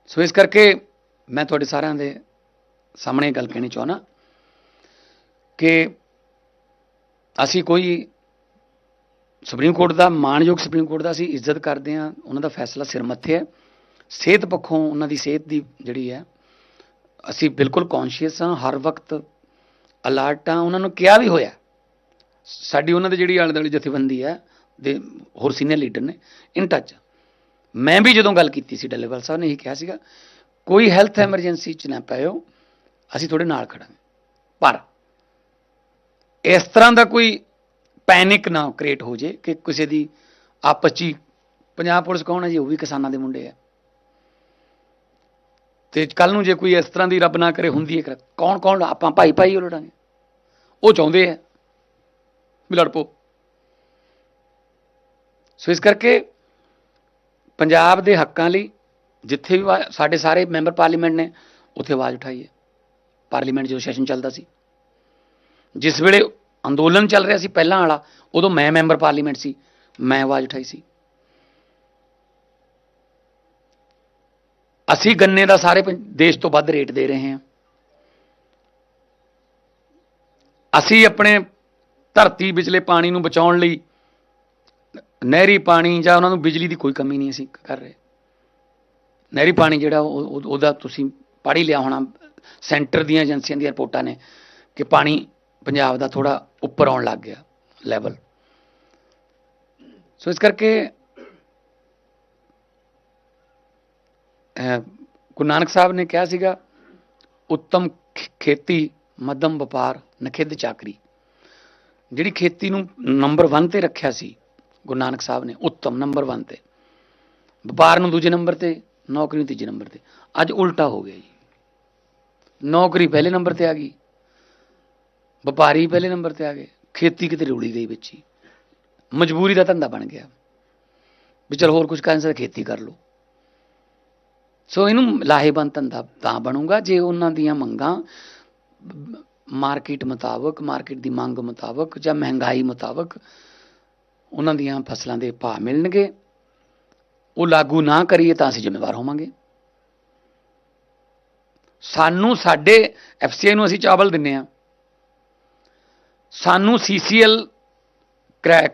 ਸੋ ਇਸ ਕਰਕੇ ਮੈਂ ਤੁਹਾਡੇ ਸਾਰਿਆਂ ਦੇ ਸਾਹਮਣੇ ਇਹ ਗੱਲ ਕਹਿਣੀ ਚਾਹੁੰਦਾ ਕਿ ਅਸੀਂ ਕੋਈ ਸੁਪਰੀਮ ਕੋਰਟ ਦਾ, ਮਾਨਯੋਗ ਸੁਪਰੀਮ ਕੋਰਟ ਦਾ ਅਸੀਂ ਇੱਜ਼ਤ ਕਰਦੇ ਹਾਂ। ਉਹਨਾਂ ਦਾ ਫੈਸਲਾ ਸਿਰ ਮੱਥੇ ਹੈ। ਸਿਹਤ ਪੱਖੋਂ ਉਹਨਾਂ ਦੀ ਸਿਹਤ ਦੀ ਜਿਹੜੀ ਹੈ, ਅਸੀਂ ਬਿਲਕੁਲ ਕੌਨਸ਼ੀਅਸ ਹਾਂ। ਹਰ ਵਕਤ ਅਲਰਟ ਹਾਂ। ਉਹਨਾਂ ਨੂੰ ਕਿਹਾ ਵੀ ਹੋਇਆ। ਸਾਡੀ ਉਹਨਾਂ ਦੇ ਜਿਹੜੀ ਆਲੇ ਦੁਆਲੇ ਜਥੇਬੰਦੀ ਹੈ ਦੇ ਹੋਰ ਸੀਨੀਅਰ ਲੀਡਰ ਨੇ ਇਨ ਟੱਚ ਮੈਂ ਵੀ ਜਦੋਂ ਗੱਲ ਕੀਤੀ ਸੀ, ਡੱਲੇਵਾਲ ਸਾਹਿਬ ਨੇ ਇਹੀ ਕਿਹਾ ਸੀਗਾ, ਕੋਈ ਹੈਲਥ ਐਮਰਜੈਂਸੀ ਚ ਨਾ ਪਇਓ ਅਸੀਂ ਤੁਹਾਡੇ ਨਾਲ ਖੜਾਂਗੇ। ਪਰ ਇਸ ਤਰ੍ਹਾਂ ਦਾ ਕੋਈ ਪੈਨਿਕ ਨਾ ਕ੍ਰੀਏਟ ਹੋ ਜੇ ਕਿ ਕਿਸੇ ਦੀ ਆਪਸ 'ਚ ਹੀ, ਪੰਜਾਬ ਪੁਲਿਸ ਕੌਣ ਹੈ ਜੀ, ਉਹ ਵੀ ਕਿਸਾਨਾਂ ਦੇ ਮੁੰਡੇ ਆ। ਤੇ ਕੱਲ ਨੂੰ ਜੇ ਕੋਈ ਇਸ ਤਰ੍ਹਾਂ ਦੀ ਰੱਬ ਨਾ ਕਰੇ, ਹੁੰਦੀ ਹੈ ਕੌਣ ਕੌਣ ਆਪਾਂ ਭਾਈ ਭਾਈ ਉਹ ਲੜਾਂਗੇ। ਉਹ ਚਾਹੁੰਦੇ ਆ ਵੀ ਲੜ ਪੋ ਸੋ ਇਸ ਕਰਕੇ ਪੰਜਾਬ ਦੇ ਹੱਕਾਂ ਲਈ ਜਿੱਥੇ ਵੀ ਸਾਡੇ ਸਾਰੇ ਮੈਂਬਰ ਪਾਰਲੀਮੈਂਟ ਨੇ, ਉੱਥੇ ਆਵਾਜ਼ ਉਠਾਈ ਹੈ। ਪਾਰਲੀਮੈਂਟ ਜਦੋਂ ਸੈਸ਼ਨ ਚੱਲਦਾ ਸੀ। ਜਿਸ ਵੇਲੇ ਅੰਦੋਲਨ ਚੱਲ ਰਿਹਾ ਸੀ ਪਹਿਲਾਂ ਵਾਲਾ, ਉਦੋਂ ਮੈਂ ਮੈਂਬਰ ਪਾਰਲੀਮੈਂਟ ਸੀ, ਮੈਂ ਆਵਾਜ਼ ਉਠਾਈ ਸੀ। ਅਸੀਂ ਗੰਨੇ ਦਾ ਸਾਰੇ ਪੰ- ਦੇਸ਼ ਤੋਂ ਵੱਧ ਰੇਟ ਦੇ ਰਹੇ ਹਾਂ। ਅਸੀਂ ਆਪਣੇ ਧਰਤੀ ਵਿਚਲੇ ਪਾਣੀ ਨੂੰ ਬਚਾਉਣ ਲਈ ਨਹਿਰੀ ਪਾਣੀ ਜਾਂ ਉਹਨਾਂ ਨੂੰ ਬਿਜਲੀ ਦੀ ਕੋਈ ਕਮੀ ਨਹੀਂ ਅਸੀਂ ਕਰ ਰਹੇ। ਨਹਿਰੀ ਪਾਣੀ ਜਿਹੜਾ ਉਹ- ਉਹਦਾ ਤੁਸੀਂ ਪੜ੍ਹ ਹੀ ਲਿਆ ਹੋਣਾ, ਸੈਂਟਰ ਦੀਆਂ ਏਜੰਸੀਆਂ ਦੀਆਂ ਰਿਪੋਰਟਾਂ ਨੇ ਕਿ ਪਾਣੀ ਪੰਜਾਬ ਦਾ ਥੋੜਾ ਉੱਪਰ ਆਉਣ ਲੱਗ ਗਿਆ ਲੈਵਲ ਸੋ ਇਸ ਕਰਕੇ ਗੁਰੂ ਨਾਨਕ ਸਾਹਿਬ ਨੇ ਕਿਹਾ ਸੀਗਾ, ਉੱਤਮ ਖ- ਖੇਤੀ, ਮੱਧਮ ਵਪਾਰ, ਨਖਿੱਧ ਚਾਕਰੀ। ਜਿਹੜੀ ਖੇਤੀ ਨੂੰ ਨੰਬਰ 1 ਤੇ ਰੱਖਿਆ ਸੀ ਗੁਰੂ ਨਾਨਕ ਸਾਹਿਬ ਨੇ ਉੱਤਮ ਨੰਬਰ 1 ਤੇ। ਵਪਾਰ ਨੂੰ ਦੂਜੇ ਨੰਬਰ ਤੇ, ਨੌਕਰੀ ਨੂੰ ਤੀਜੇ ਨੰਬਰ ਤੇ। ਅੱਜ ਉਲਟਾ ਹੋ ਗਿਆ ਜੀ। ਨੌਕਰੀ ਪਹਿਲੇ ਨੰਬਰ ਤੇ ਆ ਗਈ। ਵਪਾਰੀ ਪਹਿਲੇ ਨੰਬਰ ਤੇ ਆ ਗਏ। ਖੇਤੀ ਕਿਤੇ ਰੁੜੀ ਗਈ ਵਿੱਚ ਹੀ। ਮਜਬੂਰੀ ਦਾ ਧੰਦਾ ਬਣ ਗਿਆ। ਵੀ ਚਲ ਹੋਰ ਕੁਝ ਕਰਨ ਸੇ ਖੇਤੀ ਕਰ ਲਓ। ਸੋ ਇਹਨੂੰ ਲਾਹੇਵੰਦ ਧੰਦਾ ਤਾਂ ਬਣੂਗਾ ਜੇ ਉਹਨਾਂ ਦੀਆਂ ਮੰਗਾਂ ਮਾਰਕੀਟ ਮੁਤਾਬਕ, ਮਾਰਕੀਟ ਦੀ ਮੰਗ ਮੁਤਾਬਕ ਜਾਂ ਮਹਿੰਗਾਈ ਮੁਤਾਬਕ ਉਹਨਾਂ ਦੀਆਂ ਫਸਲਾਂ ਦੇ ਭਾਅ ਮਿਲਣਗੇ। ਉਹ ਲਾਗੂ ਨਾ ਕਰੀਏ ਤਾਂ ਅਸੀਂ ਜ਼ਿੰਮੇਵਾਰ ਹੋਵਾਂਗੇ। ਸਾਨੂੰ ਸਾਡੇ ਐਫਸੀਆਈ ਨੂੰ ਅਸੀਂ ਚਾਵਲ ਦਿੰਨੇ ਆ। ਸਾਨੂੰ ਸੀਸੀਐਲ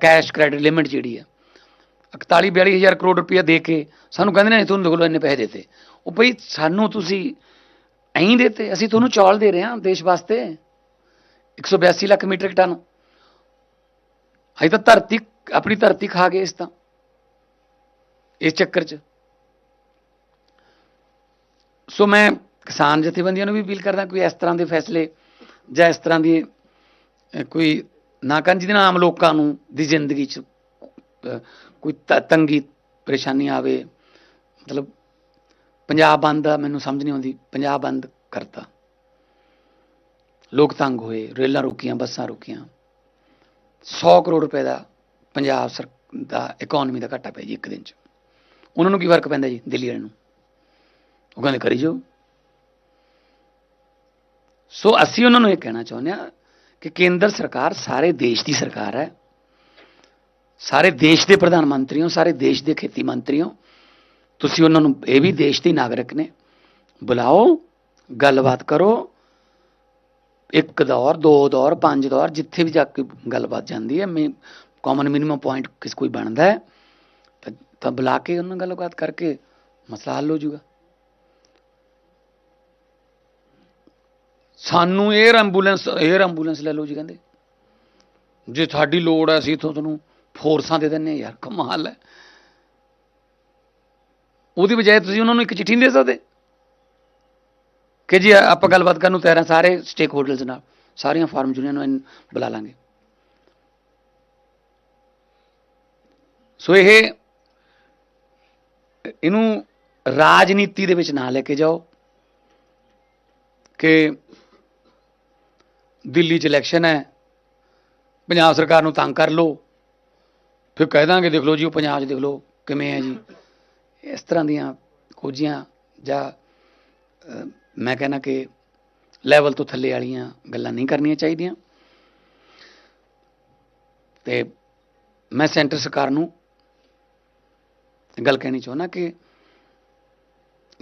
ਕੈਸ਼ ਕ੍ਰੈਡਿਟ ਲਿਮਿਟ ਜਿਹੜੀ ਆ 41 42000 ਕਰੋੜ ਰੁਪਇਆ ਦੇ ਕੇ ਸਾਨੂੰ ਕਹਿੰਦੇ ਨੇ ਤੁਹਾਨੂੰ ਦੇਖੋ ਇੰਨੇ ਪੈਸੇ ਦਿੱਤੇ। ਉਹ ਭਈ ਸਾਨੂੰ ਤੁਸੀਂ ਐਂ ਦਿੱਤੇ, ਅਸੀਂ ਤੁਹਾਨੂੰ ਚੌਲ ਦੇ ਰਹੇ ਹਾਂ ਦੇਸ਼ ਵਾਸਤੇ। 182 ਲੱਖ ਮੀਟ੍ਰਿਕ ਟਨ ਅਸੀਂ ਤਾਂ ਧਰਤੀ ਆਪਣੀ ਧਰਤੀ ਖਾ ਗਏ ਇਸ ਤਾਂ, ਇਸ ਚੱਕਰ 'ਚ। ਸੋ ਮੈਂ ਕਿਸਾਨ ਜਥੇਬੰਦੀਆਂ ਨੂੰ ਵੀ ਅਪੀਲ ਕਰਦਾ ਕੋਈ ਇਸ ਤਰ੍ਹਾਂ ਦੇ ਫੈਸਲੇ ਜਾਂ ਇਸ ਤਰ੍ਹਾਂ ਦੀ ਕੋਈ ਨਾ ਕਰਨ ਜਿਹਦੇ ਨਾਲ ਆਮ ਲੋਕਾਂ ਨੂੰ ਦੀ ਜ਼ਿੰਦਗੀ 'ਚ ਕੋਈ ਤ- ਤੰਗੀ, ਪਰੇਸ਼ਾਨੀ ਆਵੇ। ਮਤਲਬ ਪੰਜਾਬ ਬੰਦ ਦਾ ਮੈਨੂੰ ਸਮਝ ਨਹੀਂ ਆਉਂਦੀ। ਪੰਜਾਬ ਬੰਦ ਕਰਤਾ। ਲੋਕ ਤੰਗ ਹੋਏ, ਰੇਲਾਂ ਰੁਕੀਆਂ, ਬੱਸਾਂ ਰੁਕੀਆਂ। 100 ਕਰੋੜ ਰੁਪਏ ਦਾ ਪੰਜਾਬ ਸਰ ਦਾ ਇਕਨੋਮੀ ਦਾ ਘਾਟਾ ਪਿਆ ਜੀ ਇੱਕ ਦਿਨ 'ਚ। ਉਹਨਾਂ ਨੂੰ ਕੀ ਫ਼ਰਕ ਪੈਂਦਾ ਜੀ ਦਿੱਲੀ ਵਾਲਿਆਂ ਨੂੰ? ਉਹ ਕਹਿੰਦੇ ਕਰੀ ਜਾਓ। ਸੋ ਅਸੀਂ ਉਹਨਾਂ ਨੂੰ ਇਹ ਕਹਿਣਾ ਚਾਹੁੰਦੇ ਹਾਂ ਕਿ ਕੇਂਦਰ ਸਰਕਾਰ ਸਾਰੇ ਦੇਸ਼ ਦੀ ਸਰਕਾਰ ਹੈ। ਸਾਰੇ ਦੇਸ਼ ਦੇ ਪ੍ਰਧਾਨ ਮੰਤਰੀ ਹੋ ਸਾਰੇ ਦੇਸ਼ ਦੇ ਖੇਤੀ ਮੰਤਰੀ ਹੋ ਤੁਸੀਂ ਉਹਨਾਂ ਨੂੰ ਇਹ ਵੀ ਦੇਸ਼ ਦੇ ਨਾਗਰਿਕ ਨੇ। ਬੁਲਾਓ, ਗੱਲਬਾਤ ਕਰੋ। ਇੱਕ ਦੌਰ, ਦੋ ਦੌਰ, ਪੰਜ ਦੌਰ, ਜਿੱਥੇ ਵੀ ਜਾ ਕੇ ਗੱਲਬਾਤ ਜਾਂਦੀ ਹੈ, ਮੈਂ ਕਾਮਨ ਮਿਨੀਮਮ ਪੁਆਇੰਟ ਕਿਸ ਕੋਈ ਬਣਦਾ ਹੈ, ਤਾਂ- ਬੁਲਾ ਕੇ ਉਹਨਾਂ ਨਾਲ ਗੱਲਬਾਤ ਕਰਕੇ ਮਸਲਾ ਹੱਲ ਹੋ ਜਾਊਗਾ। ਸਾਨੂੰ 에ਅਰ ਐਂਬੂਲੈਂਸ 에ਅਰ ਐਂਬੂਲੈਂਸ ਲੈ ਲਓ ਜੀ ਕਹਿੰਦੇ। ਜੇ ਤੁਹਾਡੀ ਲੋੜ ਹੈ, ਅਸੀਂ ਇੱਥੋਂ ਤੁਹਾਨੂੰ ਫੋਰਸਾਂ ਦੇ ਦਿੰਨੇ ਹਾਂ ਯਾਰ, ਕਮਾਲ ਹੈ। ਉਹਦੀ ਬਜਾਏ ਤੁਸੀਂ ਉਹਨਾਂ ਨੂੰ ਇੱਕ ਚਿੱਠੀ ਨਹੀਂ ਦੇ ਸਕਦੇ। ਕਿ ਜੀ, ਆਪਾਂ ਗੱਲਬਾਤ ਕਰਨ ਨੂੰ ਤਿਆਰ ਹਾਂ, ਸਾਰੇ ਸਟੇਕ ਹੋਲਡਰਸ ਨਾਲ, ਸਾਰੀਆਂ ਫਾਰਮ ਯੂਨੀਅਨ ਨੂੰ ਬੁਲਾ ਲਾਂਗੇ। ਸੋ ਇਹ ਇਹਨੂੰ ਰਾਜਨੀਤੀ ਦੇ ਵਿੱਚ ਨਾ ਲੈ ਕੇ ਜਾਓ ਕਿ ਦਿੱਲੀ 'ਚ ਇਲੈਕਸ਼ਨ ਹੈ, ਪੰਜਾਬ ਸਰਕਾਰ ਨੂੰ ਤੰਗ ਕਰ ਲਓ, ਫਿਰ ਕਹਿ ਦਾਂਗੇ ਦੇਖ ਲਓ ਜੀ ਉਹ ਪੰਜਾਬ 'ਚ ਦੇਖ ਲਓ ਕਿਵੇਂ ਹੈ ਜੀ। ਇਸ ਤਰ੍ਹਾਂ ਦੀਆਂ ਖੋਜੀਆਂ ਜਾਂ ਮੈਂ ਕਹਿੰਦਾ ਕਿ ਲੈਵਲ ਤੋਂ ਥੱਲੇ ਵਾਲੀਆਂ ਗੱਲਾਂ ਨਹੀਂ ਕਰਨੀਆਂ ਚਾਹੀਦੀਆਂ। ਤੇ ਮੈਂ ਸੈਂਟਰ ਸਰਕਾਰ ਨੂੰ ਗੱਲ ਕਹਿਣੀ ਚਾਹੁੰਦਾ ਕਿ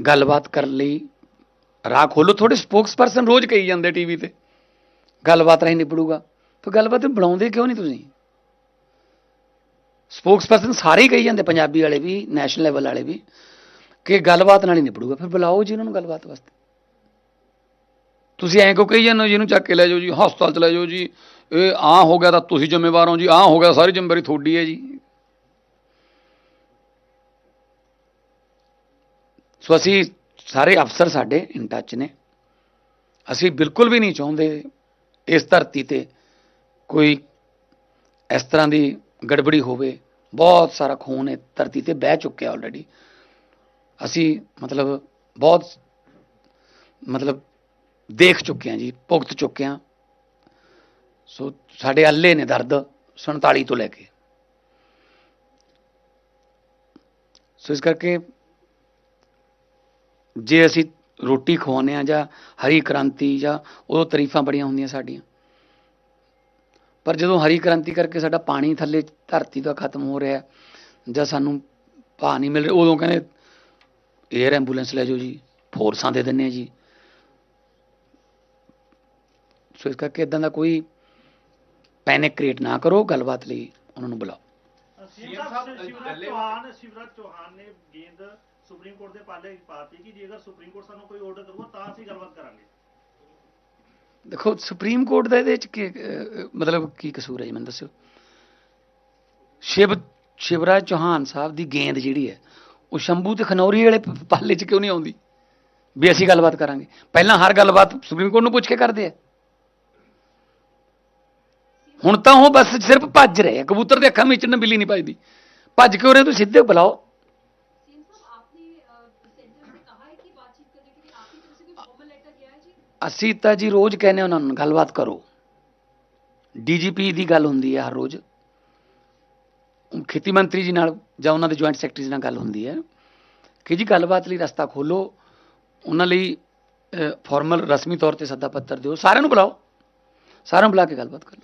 ਗੱਲਬਾਤ ਕਰਨ ਲਈ ਰਾਹ ਖੋਲੋ। ਥੋੜੇ ਸਪੋਕਸਪਰਸਨ ਰੋਜ਼ ਕਹੀ ਜਾਂਦੇ ਟੀਵੀ ਤੇ, ਗੱਲਬਾਤ ਰਾਹੀਂ ਨਿਬੜੂਗਾ। ਫਿਰ ਗੱਲਬਾਤ ਬੁਲਾਉਂਦੇ ਕਿਉਂ ਨਹੀਂ ਤੁਸੀਂ? ਸਪੋਕਸਪਰਸਨ ਸਾਰੇ ਹੀ ਕਹੀ ਜਾਂਦੇ, ਪੰਜਾਬੀ ਵਾਲੇ ਵੀ ਨੈਸ਼ਨਲ ਲੈਵਲ ਵਾਲੇ ਵੀ, ਕਿ ਗੱਲਬਾਤ ਨਾਲ ਹੀ ਨਿਬੜੂਗਾ। ਫਿਰ ਬੁਲਾਓ ਜੀ ਉਹਨਾਂ ਨੂੰ ਗੱਲਬਾਤ ਵਾਸਤੇ। ਤੁਸੀਂ ਐਂ ਕਿਉਂ ਕਹੀ ਜਾਂਦੇ ਹੋ ਜੀ ਇਹਨੂੰ ਚੱਕ ਕੇ ਲੈ ਜਾਓ ਜੀ, ਹਸਪਤਾਲ ਚ ਲੈ ਜਾਓ ਜੀ, ਇਹ ਆ ਹੋ ਗਿਆ ਤਾਂ ਤੁਸੀਂ ਜ਼ਿੰਮੇਵਾਰ ਹੋ ਜੀ ਆ ਹੋ ਗਿਆ ਸਾਰੀ ਜ਼ਿੰਮੇਵਾਰੀ ਤੁਹਾਡੀ ਹੈ ਜੀ। ਸੋ ਅਸੀਂ ਸਾਰੇ ਅਫਸਰ ਸਾਡੇ ਇਨ ਟੱਚ ਨੇ। ਅਸੀਂ ਬਿਲਕੁਲ ਵੀ ਨਹੀਂ ਚਾਹੁੰਦੇ ਇਸ ਧਰਤੀ ਤੇ ਕੋਈ ਇਸ ਤਰ੍ਹਾਂ ਦੀ ਗੜਬੜੀ ਹੋਵੇ। ਬਹੁਤ ਸਾਰਾ ਖੂਨ ਇਹ ਧਰਤੀ ਤੇ ਬਹਿ ਚੁੱਕਿਆ ਆਲਰੇਡੀ ਅਸੀਂ ਮਤਲਬ ਬਹੁਤ ਮਤਲਬ ਦੇਖ ਚੁੱਕੇ ਹਾਂ ਜੀ, ਭੁਗਤ ਚੁੱਕੇ ਹਾਂ। ਸੋ ਸਾਡੇ ਅੱਲੇ ਨੇ ਦਰਦ 47 ਤੋਂ ਲੈ ਕੇ। ਸੋ ਇਸ ਕਰਕੇ ਜੇ ਅਸੀਂ ਰੋਟੀ ਖਵਾਉਂਦੇ ਆ ਜਾਂ ਹਰੀ ਕ੍ਰਾਂਤੀ ਜਾਂ ਉਦੋਂ ਤਾਰੀਫਾਂ ਬੜੀਆਂ ਹੁੰਦੀਆਂ ਸਾਡੀਆਂ। ਪਰ ਜਦੋਂ ਹਰੀ ਕ੍ਰਾਂਤੀ ਕਰਕੇ ਸਾਡਾ ਪਾਣੀ ਥੱਲੇ ਧਰਤੀ ਦਾ ਖਤਮ ਹੋ ਰਿਹਾ ਜਾਂ ਸਾਨੂੰ ਭਾਅ ਨਹੀਂ ਮਿਲ ਰਿਹਾ, ਉਦੋਂ ਕਹਿੰਦੇ 에ਅਰ ਐਂਬੂਲੈਂਸ ਲੈ ਜਾਓ ਜੀ ਫੋਰਸਾਂ ਦੇ ਦਿੰਨੇ ਆ ਜੀ। ਸੋ ਇਸ ਕਰਕੇ ਇਦਾਂ ਦਾ ਕੋਈ ਪੈਨਿਕ ਕ੍ਰੀਏਟ ਨਾ ਕਰੋ, ਗੱਲਬਾਤ ਲਈ ਉਹਨਾਂ ਨੂੰ ਬੁਲਾਓ। ਸੀਐਮ ਚੌਹਾਨ ਸ਼ਿਵਰਾਜ ਚੌਹਾਨ ਨੇ ਗੇਂਦ ਸੁਪਰੀਮ ਕੋਰਟ ਦੇ ਪਾਲੇ ਪਾਤੀ ਕਿ ਜੇਕਰ ਸੁਪਰੀਮ ਕੋਰਟ ਸਾਨੂੰ ਕੋਈ ਆਰਡਰ ਕਰੂਗਾ ਤਾਂ ਅਸੀਂ ਗੱਲਬਾਤ ਕਰਾਂਗੇ। ਦੇਖੋ, ਸੁਪਰੀਮ ਕੋਰਟ ਦਾ ਇਹਦੇ ਵਿੱਚ ਕੀ ਮਤਲਬ ਕੀ ਕਸੂਰ ਹੈ ਜੀ, ਮੈਨੂੰ ਦੱਸਿਓ? ਸ਼ਿਵ, ਸ਼ਿਵਰਾਜ ਚੌਹਾਨ ਸਾਹਿਬ ਦੀ ਗੇਂਦ ਜਿਹੜੀ ਹੈ, ਉਹ ਸ਼ੰਭੂ ਤੇ ਖਨੌਰੀ ਵਾਲੇ ਪਾਲੇ 'ਚ ਕਿਉਂ ਨਹੀਂ ਆਉਂਦੀ? ਵੀ ਅਸੀਂ ਗੱਲਬਾਤ ਕਰਾਂਗੇ। ਪਹਿਲਾਂ ਹਰ ਗੱਲਬਾਤ ਸੁਪਰੀਮ ਕੋਰਟ ਨੂੰ ਪੁੱਛ ਕੇ ਕਰਦੇ ਆ। ਹੁਣ ਤਾਂ ਉਹ ਬਸ ਸਿਰਫ ਭੱਜ ਰਹੇ ਆ। ਕਬੂਤਰ ਦੇ ਅੱਖਾਂ ਵਿੱਚ ਨਾ ਬਿੱਲੀ ਨਹੀਂ ਭੱਜਦੀ। ਭੱਜ ਕੇ ਉਹਨੇ ਤੋਂ ਸਿੱਧੇ ਬੁਲਾਓ। ਅਸੀਂ ਤਾਂ ਜੀ ਰੋਜ਼ ਕਹਿੰਦੇ ਉਹਨਾਂ ਨੂੰ ਗੱਲਬਾਤ ਕਰੋ। ਡੀਜੀਪੀ ਦੀ ਗੱਲ ਹੁੰਦੀ ਹੈ ਹਰ ਰੋਜ਼। ਖੇਤੀ ਮੰਤਰੀ ਜੀ ਨਾਲ ਜਾਂ ਉਹਨਾਂ ਦੇ ਜੁਆਇੰਟ ਸੈਕਟਰੀ ਜੀ ਨਾਲ ਗੱਲ ਹੁੰਦੀ ਹੈ ਕਿ ਜੀ ਗੱਲਬਾਤ ਲਈ ਰਸਤਾ ਖੋਲੋ, ਉਹਨਾਂ ਲਈ ਫਾਰਮਲ ਰਸਮੀ ਤੌਰ ਤੇ ਸੱਦਾ ਪੱਤਰ ਦਿਓ, ਸਾਰਿਆਂ ਨੂੰ ਬੁਲਾਓ। ਸਾਰਿਆਂ ਨੂੰ ਬੁਲਾ ਕੇ ਗੱਲਬਾਤ ਕਰੋ।